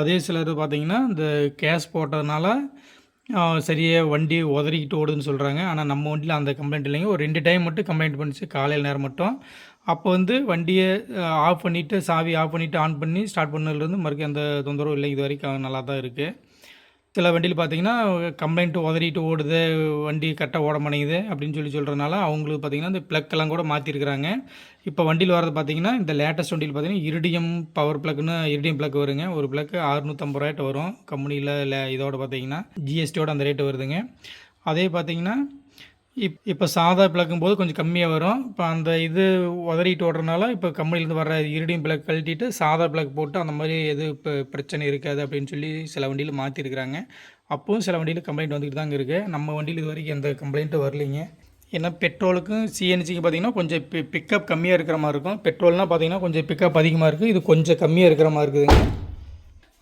அதே சிலர் பார்த்தீங்கன்னா இந்த கேஸ் போட்டதுனால சரியாக வண்டி உதறிக்கிட்டு ஓடுதுன்னு சொல்கிறாங்க ஆனால் நம்ம வண்டியில் அந்த கம்ப்ளைண்ட் இல்லைங்க. ஒரு ரெண்டு டைம் மட்டும் கம்ப்ளைண்ட் பண்ணிச்சு. காலையில் நேரம் மட்டும். அப்போ வந்து வண்டியை ஆஃப் பண்ணிவிட்டு சாவி ஆஃப் பண்ணிவிட்டு ஆன் பண்ணி ஸ்டார்ட் பண்ணதுலேருந்து மறுக்க எந்த தொந்தரவும் இல்லை இது வரைக்கும் நல்லா தான் இருக்குது சில வண்டியில் பார்த்தீங்கன்னா கம்ப்ளைண்ட் உதறிட்டு ஓடுது வண்டி கரெக்டாக ஓட மாட்டேங்குது அப்படின்னு சொல்லி சொல்கிறனால அவங்களுக்கு பார்த்தீங்கன்னா இந்த ப்ளக்கெல்லாம் எல்லாம் கூட மாற்றிருக்கிறாங்க இப்போ வண்டியில் வரது பார்த்தீங்கன்னா இந்த லேட்டஸ்ட் வண்டியில் பார்த்தீங்கன்னா இரிடியம் பவர் பிளக்னு இரிடியம் ப்ளக் வருங்க. ஒரு ப்ளக் அறுநூற்றம்பது ரூபாய்ட்டு வரும். கம்பெனியில் இதோட பார்த்தீங்கன்னா ஜிஎஸ்டியோட அந்த ரேட்டு வருதுங்க. அதே பார்த்தீங்கன்னா இப் இப்போ சாதா பிளக்கும் போது கொஞ்சம் கம்மியாக வரும். இப்போ அந்த இது உதறிட்டு ஓடுறதுனால இப்போ கம்பெனிலேருந்து வர இருடியும் பிளக் கழட்டிட்டு சாதா பிளக் போட்டு அந்த மாதிரி எது இப்போ பிரச்சனை இருக்காது அப்படின்னு சொல்லி சில வண்டியில் மாற்றிருக்கிறாங்க அப்போவும் சில வண்டியில் கம்ப்ளைண்ட் வந்துக்கிட்டு தாங்க இருக்குது நம்ம வண்டியில் இது வரைக்கும் எந்த கம்ப்ளைண்ட்டும் வரலைங்க. ஏன்னா பெட்ரோலுக்கும் சிஎன்ஜிக்கு பார்த்தீங்கன்னா கொஞ்சம் பி பிக்கப் கம்மியாக இருக்கிற மாதிரி இருக்கும். பெட்ரோல்னால் பார்த்தீங்கன்னா கொஞ்சம் பிக்கப் அதிகமாக இருக்குது இது கொஞ்சம் கம்மியாக இருக்கிற மாதிரி இருக்குதுங்க.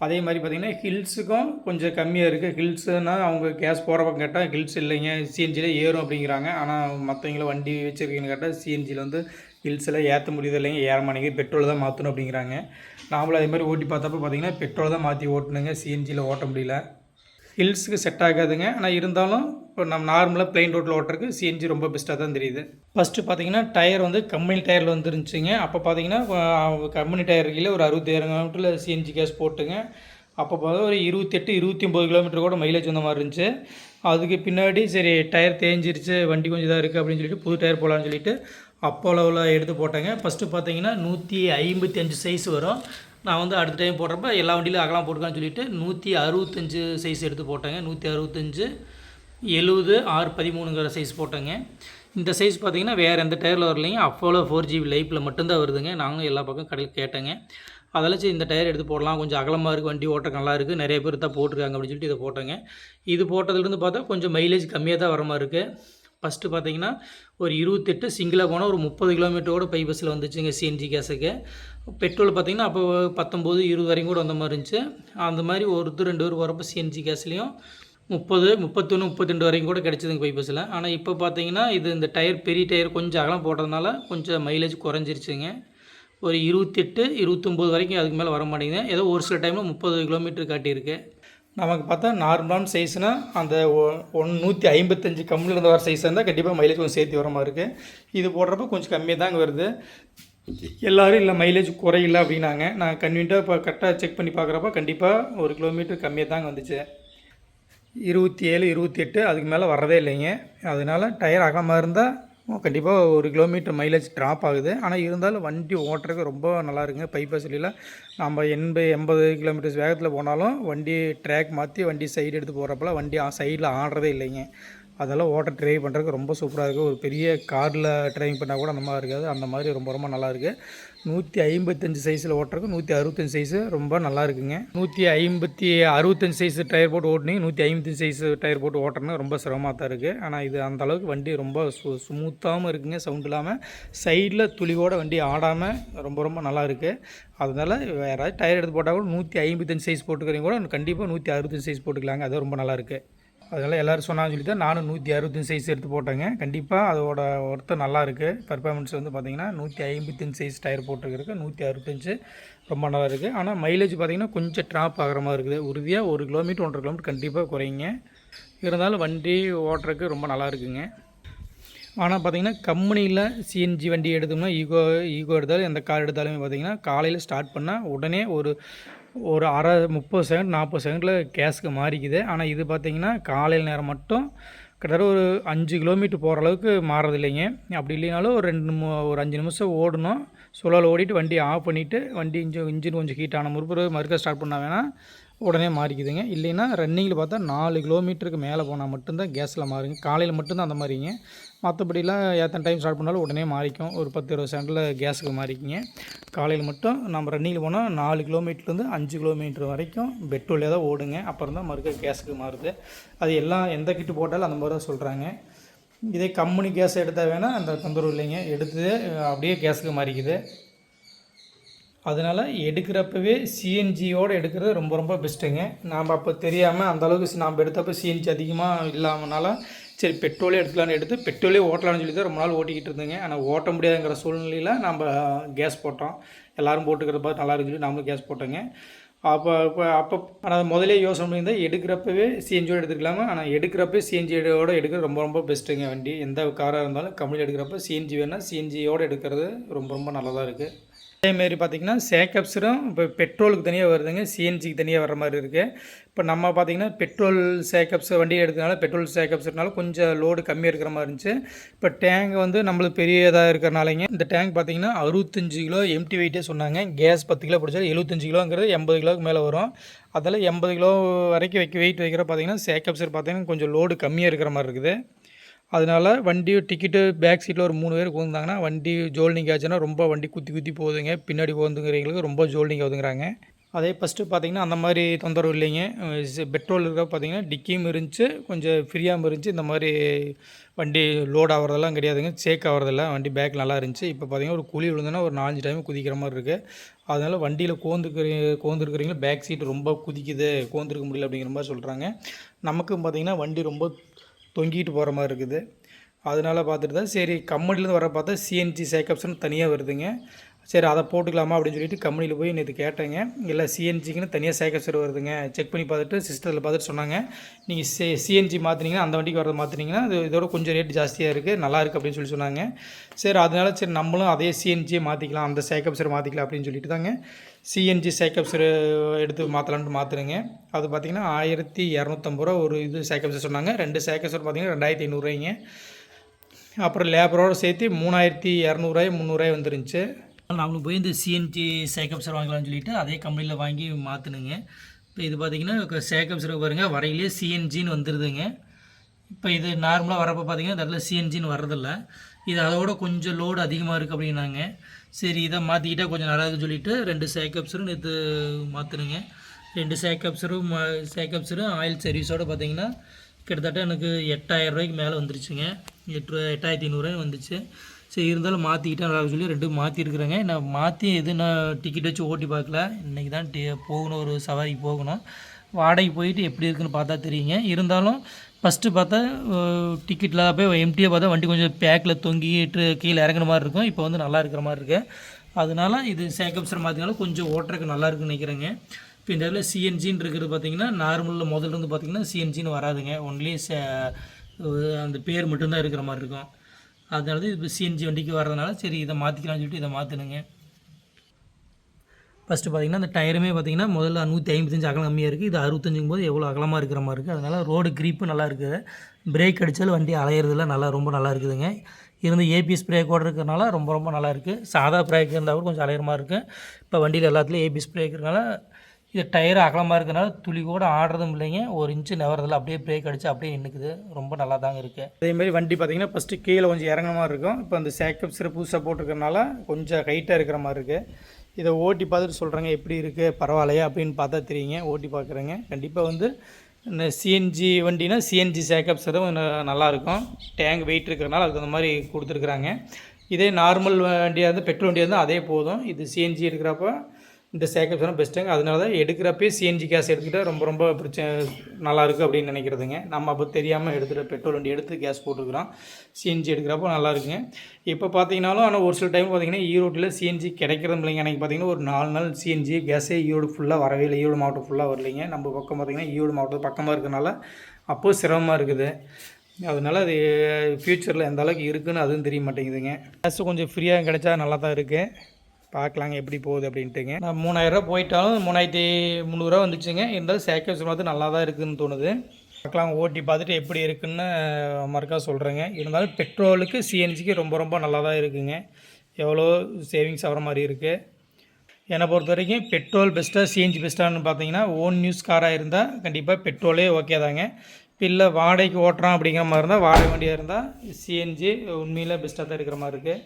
அதே மாதிரி பார்த்தீங்கன்னா ஹில்ஸுக்கும் கொஞ்சம் கம்மியாக இருக்குது ஹில்ஸுனால் அவங்க கேஸ் போகிறப்ப கேட்டால் ஹில்ஸ் இல்லைங்க. சிஎன்ஜியில் ஏறும் அப்படிங்கிறாங்க. ஆனால் மற்றவங்கள வண்டி வச்சுருக்கீங்கன்னு கேட்டால் சிஎன்ஜியில் வந்து ஹில்ஸில் ஏற்ற முடியுது இல்லைங்க. ஏற மாட்டேங்குது. பெட்ரோல் தான் மாற்றணும் அப்படிங்கிறாங்க. நாமளும் அதே மாதிரி ஓட்டி பார்த்தப்ப பார்த்தீங்கன்னா பெட்ரோல் தான் மாற்றி ஓட்டணுங்க. சிஎன்ஜியில் ஓட்ட முடியல. ஹில்ஸுக்கு செட் ஆகாதுங்க. ஆனால் இருந்தாலும் இப்போ நம்ம நார்மலாக பிளெயின் ரோட்டில் ஓட்டுறதுக்கு சிஎன்ஜி ரொம்ப பெஸ்ட்டாக தான் தெரியுது. ஃபஸ்ட்டு பார்த்தீங்கன்னா டயர் வந்து கம்பெனி டயரில் வந்துருந்துச்சுங்க. அப்போ பார்த்தீங்கன்னா கம்பெனி டயர் கீழே ஒரு அறுபத்தாயிரம் கிலோமீட்டரில் சிஎன்ஜி கேஸ் போட்டுங்க. அப்போ பார்த்தா ஒரு இருபத்தெட்டு இருபத்தி ஒம்பது கிலோமீட்டர் கூட மைலேஜ் வந்த மாதிரி இருந்துச்சு. அதுக்கு பின்னாடி சரி டயர் தேஞ்சிருச்சு வண்டி கொஞ்சம் இதாக இருக்குது அப்படின்னு சொல்லிட்டு புது டயர் போகலான்னு சொல்லிட்டு அப்போலோவில் எடுத்து போட்டேங்க. ஃபஸ்ட்டு பார்த்தீங்கன்னா நூற்றி ஐம்பத்தி அஞ்சு சைஸ் வரும். நான் வந்து அடுத்த டைம் போடுறப்ப எல்லா வண்டியிலும் அகலாம் போட்டுக்கான்னு சொல்லிட்டு நூற்றி அறுபத்தஞ்சு சைஸ் எடுத்து போட்டேங்க. நூற்றி அறுபத்தஞ்சு எழுபது ஆறு பதிமூணுங்கிற சைஸ் போட்டேங்க. இந்த சைஸ் பார்த்தீங்கன்னா வேறு எந்த டயரில் வரலைங்க. அப்போலோ ஃபோர் ஜிபி லைஃப்பில் மட்டும்தான் வருதுங்க. நாங்களும் எல்லா பக்கம் கடையில் கேட்டேங்க. அதெல்லாம் சரி இந்த டயர் எடுத்து போடலாம். கொஞ்சம் அகலமாக இருக்குது வண்டி ஓட்ட நல்லா இருக்குது நிறைய பேர் தான் போட்டிருக்காங்க அப்படின்னு சொல்லிட்டு இதை போட்டேங்க. இது போட்டதுலேருந்து பார்த்தா கொஞ்சம் மைலேஜ் கம்மியாக தான் வர மாதிரி இருக்குது ஃபஸ்ட்டு பார்த்தீங்கன்னா ஒரு இருபத்தெட்டு சிங்கிளாக போனால் ஒரு முப்பது கிலோமீட்டரோட பை பஸ்ஸில் வந்துச்சுங்க சிஎன்ஜி கேஸுக்கு பெட்ரோல் பார்த்தீங்கன்னா அப்போ பத்தொம்போது இருபது வரைக்கும் கூட வந்த மாதிரி இருந்துச்சு. அந்த மாதிரி ஒருத்தர் ரெண்டு பேர் வரப்போ சிஎன்ஜி கேஸ்லேயும் முப்பது முப்பத்தொன்று முப்பத்திரெண்டு வரைக்கும் கூட கிடச்சிதுங்க பை பஸ்ஸில். ஆனால் இப்போ பார்த்தீங்கன்னா இது இந்த டயர் பெரிய டயர் கொஞ்சம் அகலம் போட்டதுனால கொஞ்சம் மைலேஜ் குறைஞ்சிருச்சுங்க. ஒரு இருபத்தெட்டு இருபத்தொம்போது வரைக்கும் அதுக்கு மேலே வர மாட்டேங்குது. ஏதோ ஒரு சில டைமில் முப்பது கிலோமீட்டர் காட்டியிருக்கு. நமக்கு பார்த்தா நார்மலான சைஸ்னால் அந்த ஒன் நூற்றி ஐம்பத்தஞ்சு கம்மிலேருந்து வர சைஸாக இருந்தால் கண்டிப்பாக மைலேஜ் கொஞ்சம் சேர்த்து வர மாதிரி இருக்குது இது போடுறப்ப கொஞ்சம் கம்மியாக தாங்க வருது. எல்லோரும் இல்லை மைலேஜ் குறையில அப்படின்னாங்க. நான் கன்வீனியாக இப்போ கரெக்டாக செக் பண்ணி பார்க்குறப்ப கண்டிப்பாக ஒரு கிலோமீட்டர் கம்மியாக தாங்க வந்துச்சு. இருபத்தி ஏழு இருபத்தி எட்டு அதுக்கு மேலே வரதே இல்லைங்க. அதனால டயர் அகலமாக இருந்தால் கண்டிப்பாக ஒரு கிலோமீட்டர் மைலேஜ் ட்ராப் ஆகுது. ஆனால் இருந்தாலும் வண்டி ஓட்டுறதுக்கு ரொம்ப நல்லா இருக்குங்க. பைப் வசதியில் நம்ம எண்பது எண்பது கிலோமீட்டர்ஸ் வேகத்தில் போனாலும் வண்டி ட்ராக் மாற்றி வண்டி சைடு எடுத்து போகிறப்பல வண்டி சைடில் ஆடுறதே இல்லைங்க. அதெல்லாம் ஓட்ட ட்ரைவ் பண்ணுறதுக்கு ரொம்ப சூப்பராக இருக்குது ஒரு பெரிய காரில் ட்ரைவிங் பண்ணால் கூட அந்த மாதிரி இருக்காது. அந்த மாதிரி ரொம்ப ரொம்ப நல்லா இருக்குது நூற்றி ஐம்பத்தஞ்சு சைஸில் ஓட்டுறதுக்கு நூற்றி அறுபத்தஞ்சு சைஸு ரொம்ப நல்லா இருக்குங்க. நூற்றி ஐம்பத்தி அறுபத்தஞ்சு சைஸ் டயர் போட்டு ஓட்டினீங்க. நூற்றி ஐம்பத்தஞ்சு சைஸ் டயர் போட்டு ஓட்டுறதுனா ரொம்ப சிரமமாக தான் இருக்குது ஆனால் இது அந்த அளவுக்கு வண்டி ரொம்ப சு ஸ்மூத்தாகவும் இருக்குங்க. சவுண்ட் இல்லாமல் சைடில் துளிவோட வண்டி ஆடாமல் ரொம்ப ரொம்ப நல்லா இருக்குது அதனால் வேறு டயர் எடுத்து போட்டால் கூட நூற்றி ஐம்பத்தஞ்சு சைஸ் போட்டுக்கிறீங்க கூட கண்டிப்பாக நூற்றி அறுபத்தஞ்சு சைஸ் போட்டுக்கலாங்க. அது ரொம்ப நல்லா இருக்குது அதனால் எல்லோரும் சொன்னான்னு சொல்லி தான் நானும் நூற்றி அறுபத்தஞ்சு சைஸ் எடுத்து போட்டேங்க. கண்டிப்பாக அதோட ஒர்த்து நல்லா இருக்குது பர்ஃபார்மன்ஸ் வந்து பார்த்திங்கன்னா நூற்றி ஐம்பத்தஞ்சு சைஸ் டயர் போட்டுருக்கு நூற்றி அறுபத்தஞ்சு ரொம்ப நல்லா இருக்குது ஆனால் மைலேஜ் பார்த்திங்கன்னா கொஞ்சம் ட்ராப் ஆகிற மாதிரி இருக்குது. உறுதியாக ஒரு கிலோமீட்டர் ஒன்றரை கிலோமீட்டர் கண்டிப்பாக குறைங்க இருந்தாலும் வண்டி ஓட்டுறதுக்கு ரொம்ப நல்லா இருக்குங்க. ஆனால் பார்த்திங்கன்னா கம்பெனியில் சிஎன்ஜி வண்டி எடுத்தோம்னா ஈகோ ஈகோ எடுத்தாலும் எந்த கார் எடுத்தாலுமே பார்த்திங்கன்னா காலையில் ஸ்டார்ட் பண்ணால் உடனே ஒரு ஒரு அரை முப்பது செகண்ட் நாற்பது செகண்டில் கேஸுக்கு மாறிக்குது. ஆனால் இது பார்த்திங்கன்னா காலையில் நேரம் மட்டும் கிட்டத்தட்ட ஒரு அஞ்சு கிலோமீட்டர் போகிற அளவுக்கு மாறது இல்லைங்க. அப்படி இல்லைனாலும் ஒரு ரெண்டு மூ ஒரு அஞ்சு நிமிஷம் ஓடணும். சுழல் ஓடிட்டு வண்டி ஆஃப் பண்ணிவிட்டு வண்டி இன்ஜின் இன்ஜின் கொஞ்சம் ஹீட் ஆன முறுப்பு மறுக்க ஸ்டார்ட் பண்ணால் வேணால் உடனே மாறிக்குதுங்க. இல்லைன்னா ரன்னிங்கில் பார்த்தா நாலு கிலோமீட்டருக்கு மேலே போனால் மட்டும்தான் கேஸில் மாறுங்க. காலையில் மட்டும்தான் அந்த மாதிரிங்க மற்றபடிலாம் எத்தனை டைம் ஸ்டார்ட் பண்ணாலும் உடனே மாறிக்கும். ஒரு பத்து இருபது செகண்டில் கேஸுக்கு மாறிக்கிங்க. காலையில் மட்டும் நம்ம ரன்னிங்கில் போனால் நாலு கிலோமீட்டர்லேருந்து அஞ்சு கிலோமீட்டர் வரைக்கும் பெட்ரோலே தான் ஓடுங்க. அப்புறம் தான் மறுக்க கேஸுக்கு மாறுது. அது எல்லாம் எந்த கிட்டு போட்டாலும் அந்த மாதிரி தான் சொல்கிறாங்க இதே கம்பெனி கேஸ் எடுத்தால் வேணால் அந்த தொந்தரவு இல்லைங்க. எடுத்து அப்படியே கேஸுக்கு மாறிக்குது. அதனால் எடுக்கிறப்பவே சிஎன்ஜியோடு எடுக்கிறது ரொம்ப ரொம்ப பெஸ்ட்டுங்க நாம் அப்போ தெரியாமல் அந்தளவுக்கு நாம் எடுத்தப்போ சிஎன்ஜி அதிகமாக இல்லாமனால சரி பெட்ரோலே எடுத்துக்கலான்னு எடுத்து பெட்ரோலே ஓட்டலான்னு சொல்லி தான் ரொம்ப நாள் ஓட்டிக்கிட்டு இருந்தேங்க. ஆனால் ஓட்ட முடியாதுங்கிற சூழ்நிலையில் நம்ம கேஸ் போட்டோம். எல்லோரும் போட்டுக்கிறத பார்த்து நல்லா சொல்லி நம்மளும் கேஸ் போட்டோங்க. அப்போ இப்போ அப்போ ஆனால் முதலே யோசனை பண்ணியிருந்தால் எடுக்கிறப்பவே சிஎன்ஜியோடு எடுத்துக்கலாமா ஆனால் எடுக்கிறப்ப சிஎன்ஜியோடு எடுக்கிறது ரொம்ப ரொம்ப பெஸ்ட்டுங்க வண்டி. எந்த காராக இருந்தாலும் கம்பெனியில் எடுக்கிறப்ப சிஎன்ஜி வேணால் சிஎன்ஜியோடு எடுக்கிறது ரொம்ப ரொம்ப நல்லதாக இருக்குது அதேமாரி பார்த்திங்கன்னா சேக்கப்ஸரும் இப்போ பெட்ரோலுக்கு தனியாக வருதுங்க சிஎன்ஜிக்கு தனியாக வர மாதிரி இருக்குது இப்போ நம்ம பார்த்திங்கன்னா பெட்ரோல் சேக்கப்ஸ் வண்டி எடுத்தனால பெட்ரோல் சேக்கப்ஸ்னால கொஞ்சம் லோடு கம்மியாக இருக்கிற மாதிரி இருந்துச்சு. இப்போ டேங்க் வந்து நம்மளுக்கு பெரியதாக இருக்கிறனாலங்க இந்த டேங்க் பார்த்திங்கன்னா அறுபத்தஞ்சு கிலோ எம்டி வெயிட்டே சொன்னாங்க. கேஸ் பத்து கிலோ பிடிச்சா எழுபத்தஞ்சு கிலோங்கிறது எண்பது கிலோவுக்கு மேலே வரும். அதில் எண்பது கிலோ வரைக்கும் வைக்க வெயிட் வைக்கிற பார்த்திங்கன்னா சேக்கப்ஸர் பார்த்திங்கன்னா கொஞ்சம் லோடு கம்மியாக இருக்கிற மாதிரி இருக்குது. அதனால் வண்டி டிக்கெட்டு பேக் சீட்டில் ஒரு மூணு பேர் உட்காந்தாங்கன்னா வண்டி ஜோல்னிங் ஆச்சுன்னா ரொம்ப வண்டி குத்தி குத்தி போகுதுங்க. பின்னாடி போகுதுங்கிறவங்களுக்கு ரொம்ப ஜோல்னிங் ஆகுதுங்கிறாங்க. அதே ஃபஸ்ட்டு பார்த்திங்கன்னா அந்த மாதிரி தொந்தரவு இல்லைங்க. பெட்ரோல் இருக்க பார்த்திங்கன்னா டிக்கியும் இருந்துச்சு கொஞ்சம் ஃப்ரீயாகவும் இருந்துச்சு. இந்த மாதிரி வண்டி லோட் ஆகிறதெல்லாம் கிடையாதுங்க. சேக் ஆகிறதில்ல. வண்டி பேக் நல்லா இருந்துச்சு. இப்போ பார்த்திங்கன்னா ஒரு குழி விழுந்தோன்னா ஒரு நாலஞ்சு டைம் குதிக்கிற மாதிரி இருக்குது அதனால் வண்டியில் கோந்துக்கிற கோந்துருக்குறீங்க பேக் சீட் ரொம்ப குதிக்குது கோந்துருக்க முடியல அப்படிங்கிற மாதிரி சொல்கிறாங்க நமக்கும் பார்த்திங்கன்னா வண்டி ரொம்ப தொங்கிட்டு போகிற மாதிரி இருக்குது. அதனால் பார்த்துட்டு தான் சரி கம்பெனிலேருந்து வர பார்த்தா சிஎன்ஜி சேக்கப்ஸ்னு தனியாக வருதுங்க. சரி அதை போட்டுக்கலாமா அப்படின்னு சொல்லிட்டு கம்பெனியில் போய் நேற்று கேட்டேங்க. இல்லை சிஎன்ஜிக்குன்னு தனியாக சேக்கப்ஸர் வருதுங்க. செக் பண்ணி பார்த்துட்டு சிஸ்டத்தில் பார்த்துட்டு சொன்னாங்க. நீங்கள் சி சிஎன்ஜி மாற்றினீங்கன்னா அந்த வண்டிக்கு வரதை மாற்றினீங்கன்னா அது இதோட கொஞ்சம் ரேட் ஜாஸ்தியாக இருக்குது நல்லா இருக்குது அப்படின்னு சொல்லி சொன்னாங்க. சரி அதனால சரி நம்மளும் அதே சிஎன்ஜியை மாற்றிக்கலாம் அந்த சேக்கப்ஸரை மாற்றிக்கலாம் அப்படின்னு சொல்லிட்டு தாங்க சிஎன்ஜி சேக்கப்ஸர் எடுத்து மாற்றலான்ட்டு மாற்றுறேங்க அது பார்த்திங்கன்னா ஆயிரத்தி இரநூத்தம்பது ரூபா ஒரு இது சேக்கப்ஸர் சொன்னாங்க. ரெண்டு சேக்கப்ஸர் பார்த்திங்கன்னா ரெண்டாயிரத்தி ஐநூறுரூவாய்ங்க அப்புறம் லேபரோடு சேர்த்து மூணாயிரத்தி இரநூறுவாய் முந்நூறுவாய் வந்துருந்துச்சு. நாங்களும் போய் இந்த சிஎன்ஜி சேக்கப்ஸர் வாங்கலாம்னு சொல்லிட்டு அதே கம்பெனியில் வாங்கி மாற்றினுங்க இப்போ இது பார்த்திங்கன்னா சேக்கப்ஸர் பாருங்கள் வரையிலேயே சிஎன்ஜின்னு வந்துடுதுங்க இப்போ இது நார்மலாக வரப்போ பார்த்திங்கன்னா இந்த இடத்துல சிஎன்ஜின்னு வர்றதில்ல. இது அதோட கொஞ்சம் லோடு அதிகமாக இருக்குது அப்படின்னாங்க. சரி இதை மாற்றிக்கிட்டால் கொஞ்சம் நல்லா இருக்குன்னு சொல்லிட்டு ரெண்டு சேக்கப்ஸரும் நேற்று மாற்றுனுங்க ரெண்டு சேக்கப்ஸரும் சேக்கப்ஸரும் ஆயில் சர்வீஸோடு பார்த்தீங்கன்னா கிட்டத்தட்ட எனக்கு எட்டாயிரம் ரூபாய்க்கு மேலே வந்துருச்சுங்க. எட்டு எட்டாயிரத்தி ஐநூறுரூவா வந்துச்சு. சரி இருந்தாலும் மாற்றிக்கிட்டா நல்லா சொல்லி ரெண்டும் மாற்றிருக்குறேங்க நான் மாற்றி எது நான் டிக்கெட் வச்சு ஓட்டி பார்க்கல. இன்றைக்கி தான் டி போகணும் ஒரு சவாரிக்கு போகணும். வாடகைக்கு போயிட்டு எப்படி இருக்குன்னு பார்த்தா தெரியுங்க. இருந்தாலும் ஃபஸ்ட்டு பார்த்தா டிக்கெட்டில் போய் எம்டியாக பார்த்தா வண்டி கொஞ்சம் பேக்கில் தொங்கிட்டு கீழே இறங்குற மாதிரி இருக்கும். இப்போ வந்து நல்லா இருக்கிற மாதிரி இருக்குது அதனால இது சேக்கப்ஸர் மாற்றினாலும் கொஞ்சம் ஓட்டுறதுக்கு நல்லா இருக்குன்னு நினைக்கிறேங்க. இப்போ இந்த இடத்துல சிஎன்ஜின்னு இருக்கிறது பார்த்தீங்கன்னா நார்மலில் முதல்ல இருந்து பார்த்தீங்கன்னா சிஎன்ஜின்னு வராதுங்க. ஒன்லி அந்த பேர் மட்டும்தான் இருக்கிற மாதிரி இருக்கும். அதனால தான் இப்போ சிஎன்ஜி வண்டிக்கு வர்றதுனால சரி இதை மாற்றிக்கலாம்னு சொல்லிட்டு இதை மாற்றணுங்க ஃபஸ்ட்டு பார்த்திங்கன்னா அந்த டயருமே பார்த்திங்கன்னா முதல்ல நூற்றி ஐம்பத்தஞ்சு அகலம் கம்மியாக இருக்குது இது அறுபத்தஞ்சுங்கும் போது எவ்வளோ அகலமாக இருக்கிற மாதிரி இருக்குது அதனால் ரோடு க்ரீப்பு நல்லா இருக்குது பிரேக் அடித்தாலும் வண்டி அலையிறதுல நல்லா ரொம்ப நல்லா இருக்குதுங்க. இருந்து ஏபிஎஸ் பிரேக்கோடு இருக்கிறனால ரொம்ப ரொம்ப நல்லா இருக்குது சாதா பிரேக் இருந்தால் கூட கொஞ்சம் அலையிற மாதிரி இருக்குது இப்போ வண்டியில் எல்லாத்துலேயும் ஏபிஎஸ் பிரேக் இருக்கிறனால இது டயர் அகலமாக இருக்கிறனால துளி கூட ஆடுறதும் இல்லைங்க. ஒரு இன்ச்சு நவரதில் அப்படியே பிரேக் அடிச்சு அப்படியே நின்றுக்குது ரொம்ப நல்லா தாங்க இருக்குது அதேமாதிரி வண்டி பார்த்தீங்கன்னா ஃபஸ்ட்டு கீழே கொஞ்சம் இறங்குற மாதிரி இருக்கும். இப்போ அந்த சேக்கப் சிறு புதுசாக போட்டிருக்கறனால கொஞ்சம் ஹைட்டாக இருக்கிற மாதிரி இருக்குது இதை ஓட்டி பார்த்துட்டு சொல்கிறேங்க எப்படி இருக்குது பரவாயில்லையா அப்படின்னு பார்த்தா தெரியுங்க. ஓட்டி பார்க்குறேங்க. கண்டிப்பாக வந்து இந்த சிஎன்ஜி வண்டினா சிஎன்ஜி சேக்கப்ஸ் எதுவும் நல்லாயிருக்கும் டேங்க் வெயிட் இருக்கிறனால அதுக்கு அந்த மாதிரி கொடுத்துருக்குறாங்க. இதே நார்மல் வண்டியாக இருந்தால் பெட்ரோல் வண்டியாக இருந்தால் அதே போதும். இது சிஎன்ஜி இருக்கிறப்போ இந்த சேக்கப்ஸ் எல்லாம் பெஸ்ட்டுங்க அதனால தான் எடுக்கிறப்பே சிஎன்ஜி கேஸ் எடுத்துக்கிட்டால் ரொம்ப ரொம்ப பிரச்சனை நல்லாயிருக்கு அப்படின்னு நினைக்கிறதுங்க. நம்ம அப்போ தெரியாமல் எடுத்துகிட்டு பெட்ரோல் வண்டி எடுத்து கேஸ் போட்டுருக்குறோம். சிஎன்ஜி எடுக்கிறப்போ நல்லா இருக்குங்க இப்போ பார்த்தீங்கனாலும் ஆனால் ஒரு சில டைம் பார்த்தீங்கன்னா ஈரோட்டில் சிஎன்ஜி கிடைக்கிறது இல்லைங்க. எனக்கு பார்த்தீங்கன்னா ஒரு நாலு நாள் சிஎன்ஜி கேஸே ஈரோடு ஃபுல்லாக வரவே இல்லை. ஈரோடு மாவட்டம் ஃபுல்லாக வரலைங்க. நம்ம பக்கம் பார்த்தீங்கன்னா ஈரோடு மாவட்டம் பக்கமாக இருக்கனால அப்போது சிரமமாக இருக்குது. அதனால அது ஃப்யூச்சரில் எந்த அளவுக்கு இருக்குன்னு அதுவும் தெரிய மாட்டேங்குதுங்க. கேஸ் கொஞ்சம் ஃப்ரீயாக கிடைச்சா நல்லா தான் இருக்குது பார்க்கலாங்க எப்படி போகுது அப்படின்ட்டுங்க. நான் மூணாயிரரூவா போயிட்டாலும் மூணாயிரத்தி முந்நூறுரூவா வந்துச்சுங்க. இருந்தாலும் சேக்கப்ஸ் பார்த்து நல்லா தான் இருக்குதுன்னு தோணுது. பார்க்கலாம் ஓட்டி பார்த்துட்டு எப்படி இருக்குன்னு மறுக்கா சொல்கிறேங்க இருந்தாலும் பெட்ரோலுக்கு சிஎன்ஜிக்கு ரொம்ப ரொம்ப நல்லா தான் இருக்குங்க. எவ்வளோ சேவிங்ஸ் ஆகிற மாதிரி இருக்குது என்னை பொறுத்த வரைக்கும் பெட்ரோல் பெஸ்ட்டாக சிஎன்ஜி பெஸ்ட்டான்னு பார்த்தீங்கன்னா ஓன் நியூஸ் காராக இருந்தால் கண்டிப்பாக பெட்ரோலே ஓகே தாங்க. இல்லை வாடகைக்கு ஓட்டுறோம் அப்படிங்கிற மாதிரி இருந்தால் வாடகை வண்டியாக இருந்தால் சிஎன்ஜி உண்மையில் பெஸ்ட்டாக தான் இருக்கிற மாதிரி இருக்குது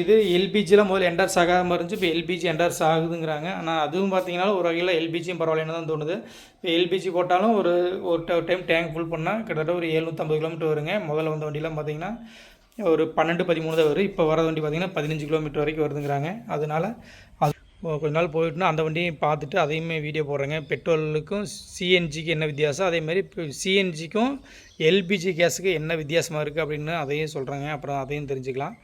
இது எல்பிஜியில் முதல்ல என்டர்ஸ் ஆகாமல் இருந்துச்சு. இப்போ எல்பிஜி என்டர்ஸ் ஆகுதுங்கிறாங்க. ஆனால் அதுவும் பார்த்தீங்கன்னா ஒரு வகையில் எல்பிஜியும் பரவாயில்லன்னு தான் தோணுது. இப்போ எல்பிஜி போட்டாலும் ஒரு ஒரு டைம் டேங்க் ஃபுல் பண்ணால் கிட்டத்தட்ட ஒரு எழுநூற்றம்பது கிலோமீட்டர் வருங்க. முதல்ல வந்த வண்டியெலாம் பார்த்தீங்கன்னா ஒரு பன்னெண்டு பதிமூணு தான் வரும். இப்போ வர வண்டி பார்த்தீங்கன்னா பதினஞ்சு கிலோமீட்டர் வரைக்கும் வருதுங்கிறாங்க. அதனால அது கொஞ்ச நாள் போயிட்டுனா அந்த வண்டியும் பார்த்துட்டு அதையுமே வீடியோ போடுறேங்க. பெட்ரோலுக்கும் சிஎன்ஜிக்கு என்ன வித்தியாசம்? அதேமாதிரி சிஎன்ஜிக்கும் எல்பிஜி கேஸுக்கு என்ன வித்தியாசமாக இருக்குது அப்படின்னு அதையும் சொல்கிறாங்க அப்புறம் அதையும் தெரிஞ்சுக்கலாம்.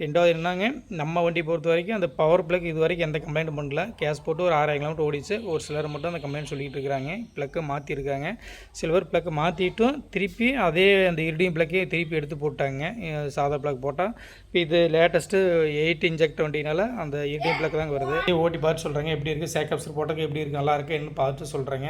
ரெண்டாவது என்னங்க நம்ம வண்டி பொறுத்த வரைக்கும் அந்த பவர் பிளக் இது வரைக்கும் எந்த கம்ப்ளைண்ட்டும் பண்ணல. கேஸ் போட்டு ஒரு ஆறாயிரம் கிலோமீட்டர் ஓடிச்சு. ஒரு சிலர் மட்டும் அந்த கம்ப்ளைண்ட் சொல்லிட்டு இருக்காங்க. ப்ளக்கை மாற்றிருக்காங்க சில்வர் ப்ளக்கை மாற்றிட்டும் திருப்பி அதே அந்த இருடியும் ப்ளக்கே திருப்பி எடுத்து போட்டாங்க. சாதா ப்ளக் போட்டால் இப்போ இது லேட்டஸ்ட்டு எயிட் இன்ஜெக்ட் வண்டினால அந்த இருடியும் ப்ளக் தாங்க வருது. ஓட்டி பார்த்து சொல்கிறேங்க எப்படி இருக்குது சேக்கப்ஸ் போட்டதுக்கு எப்படி இருக்குது நல்லா இருக்குன்னு பார்த்து சொல்கிறேங்க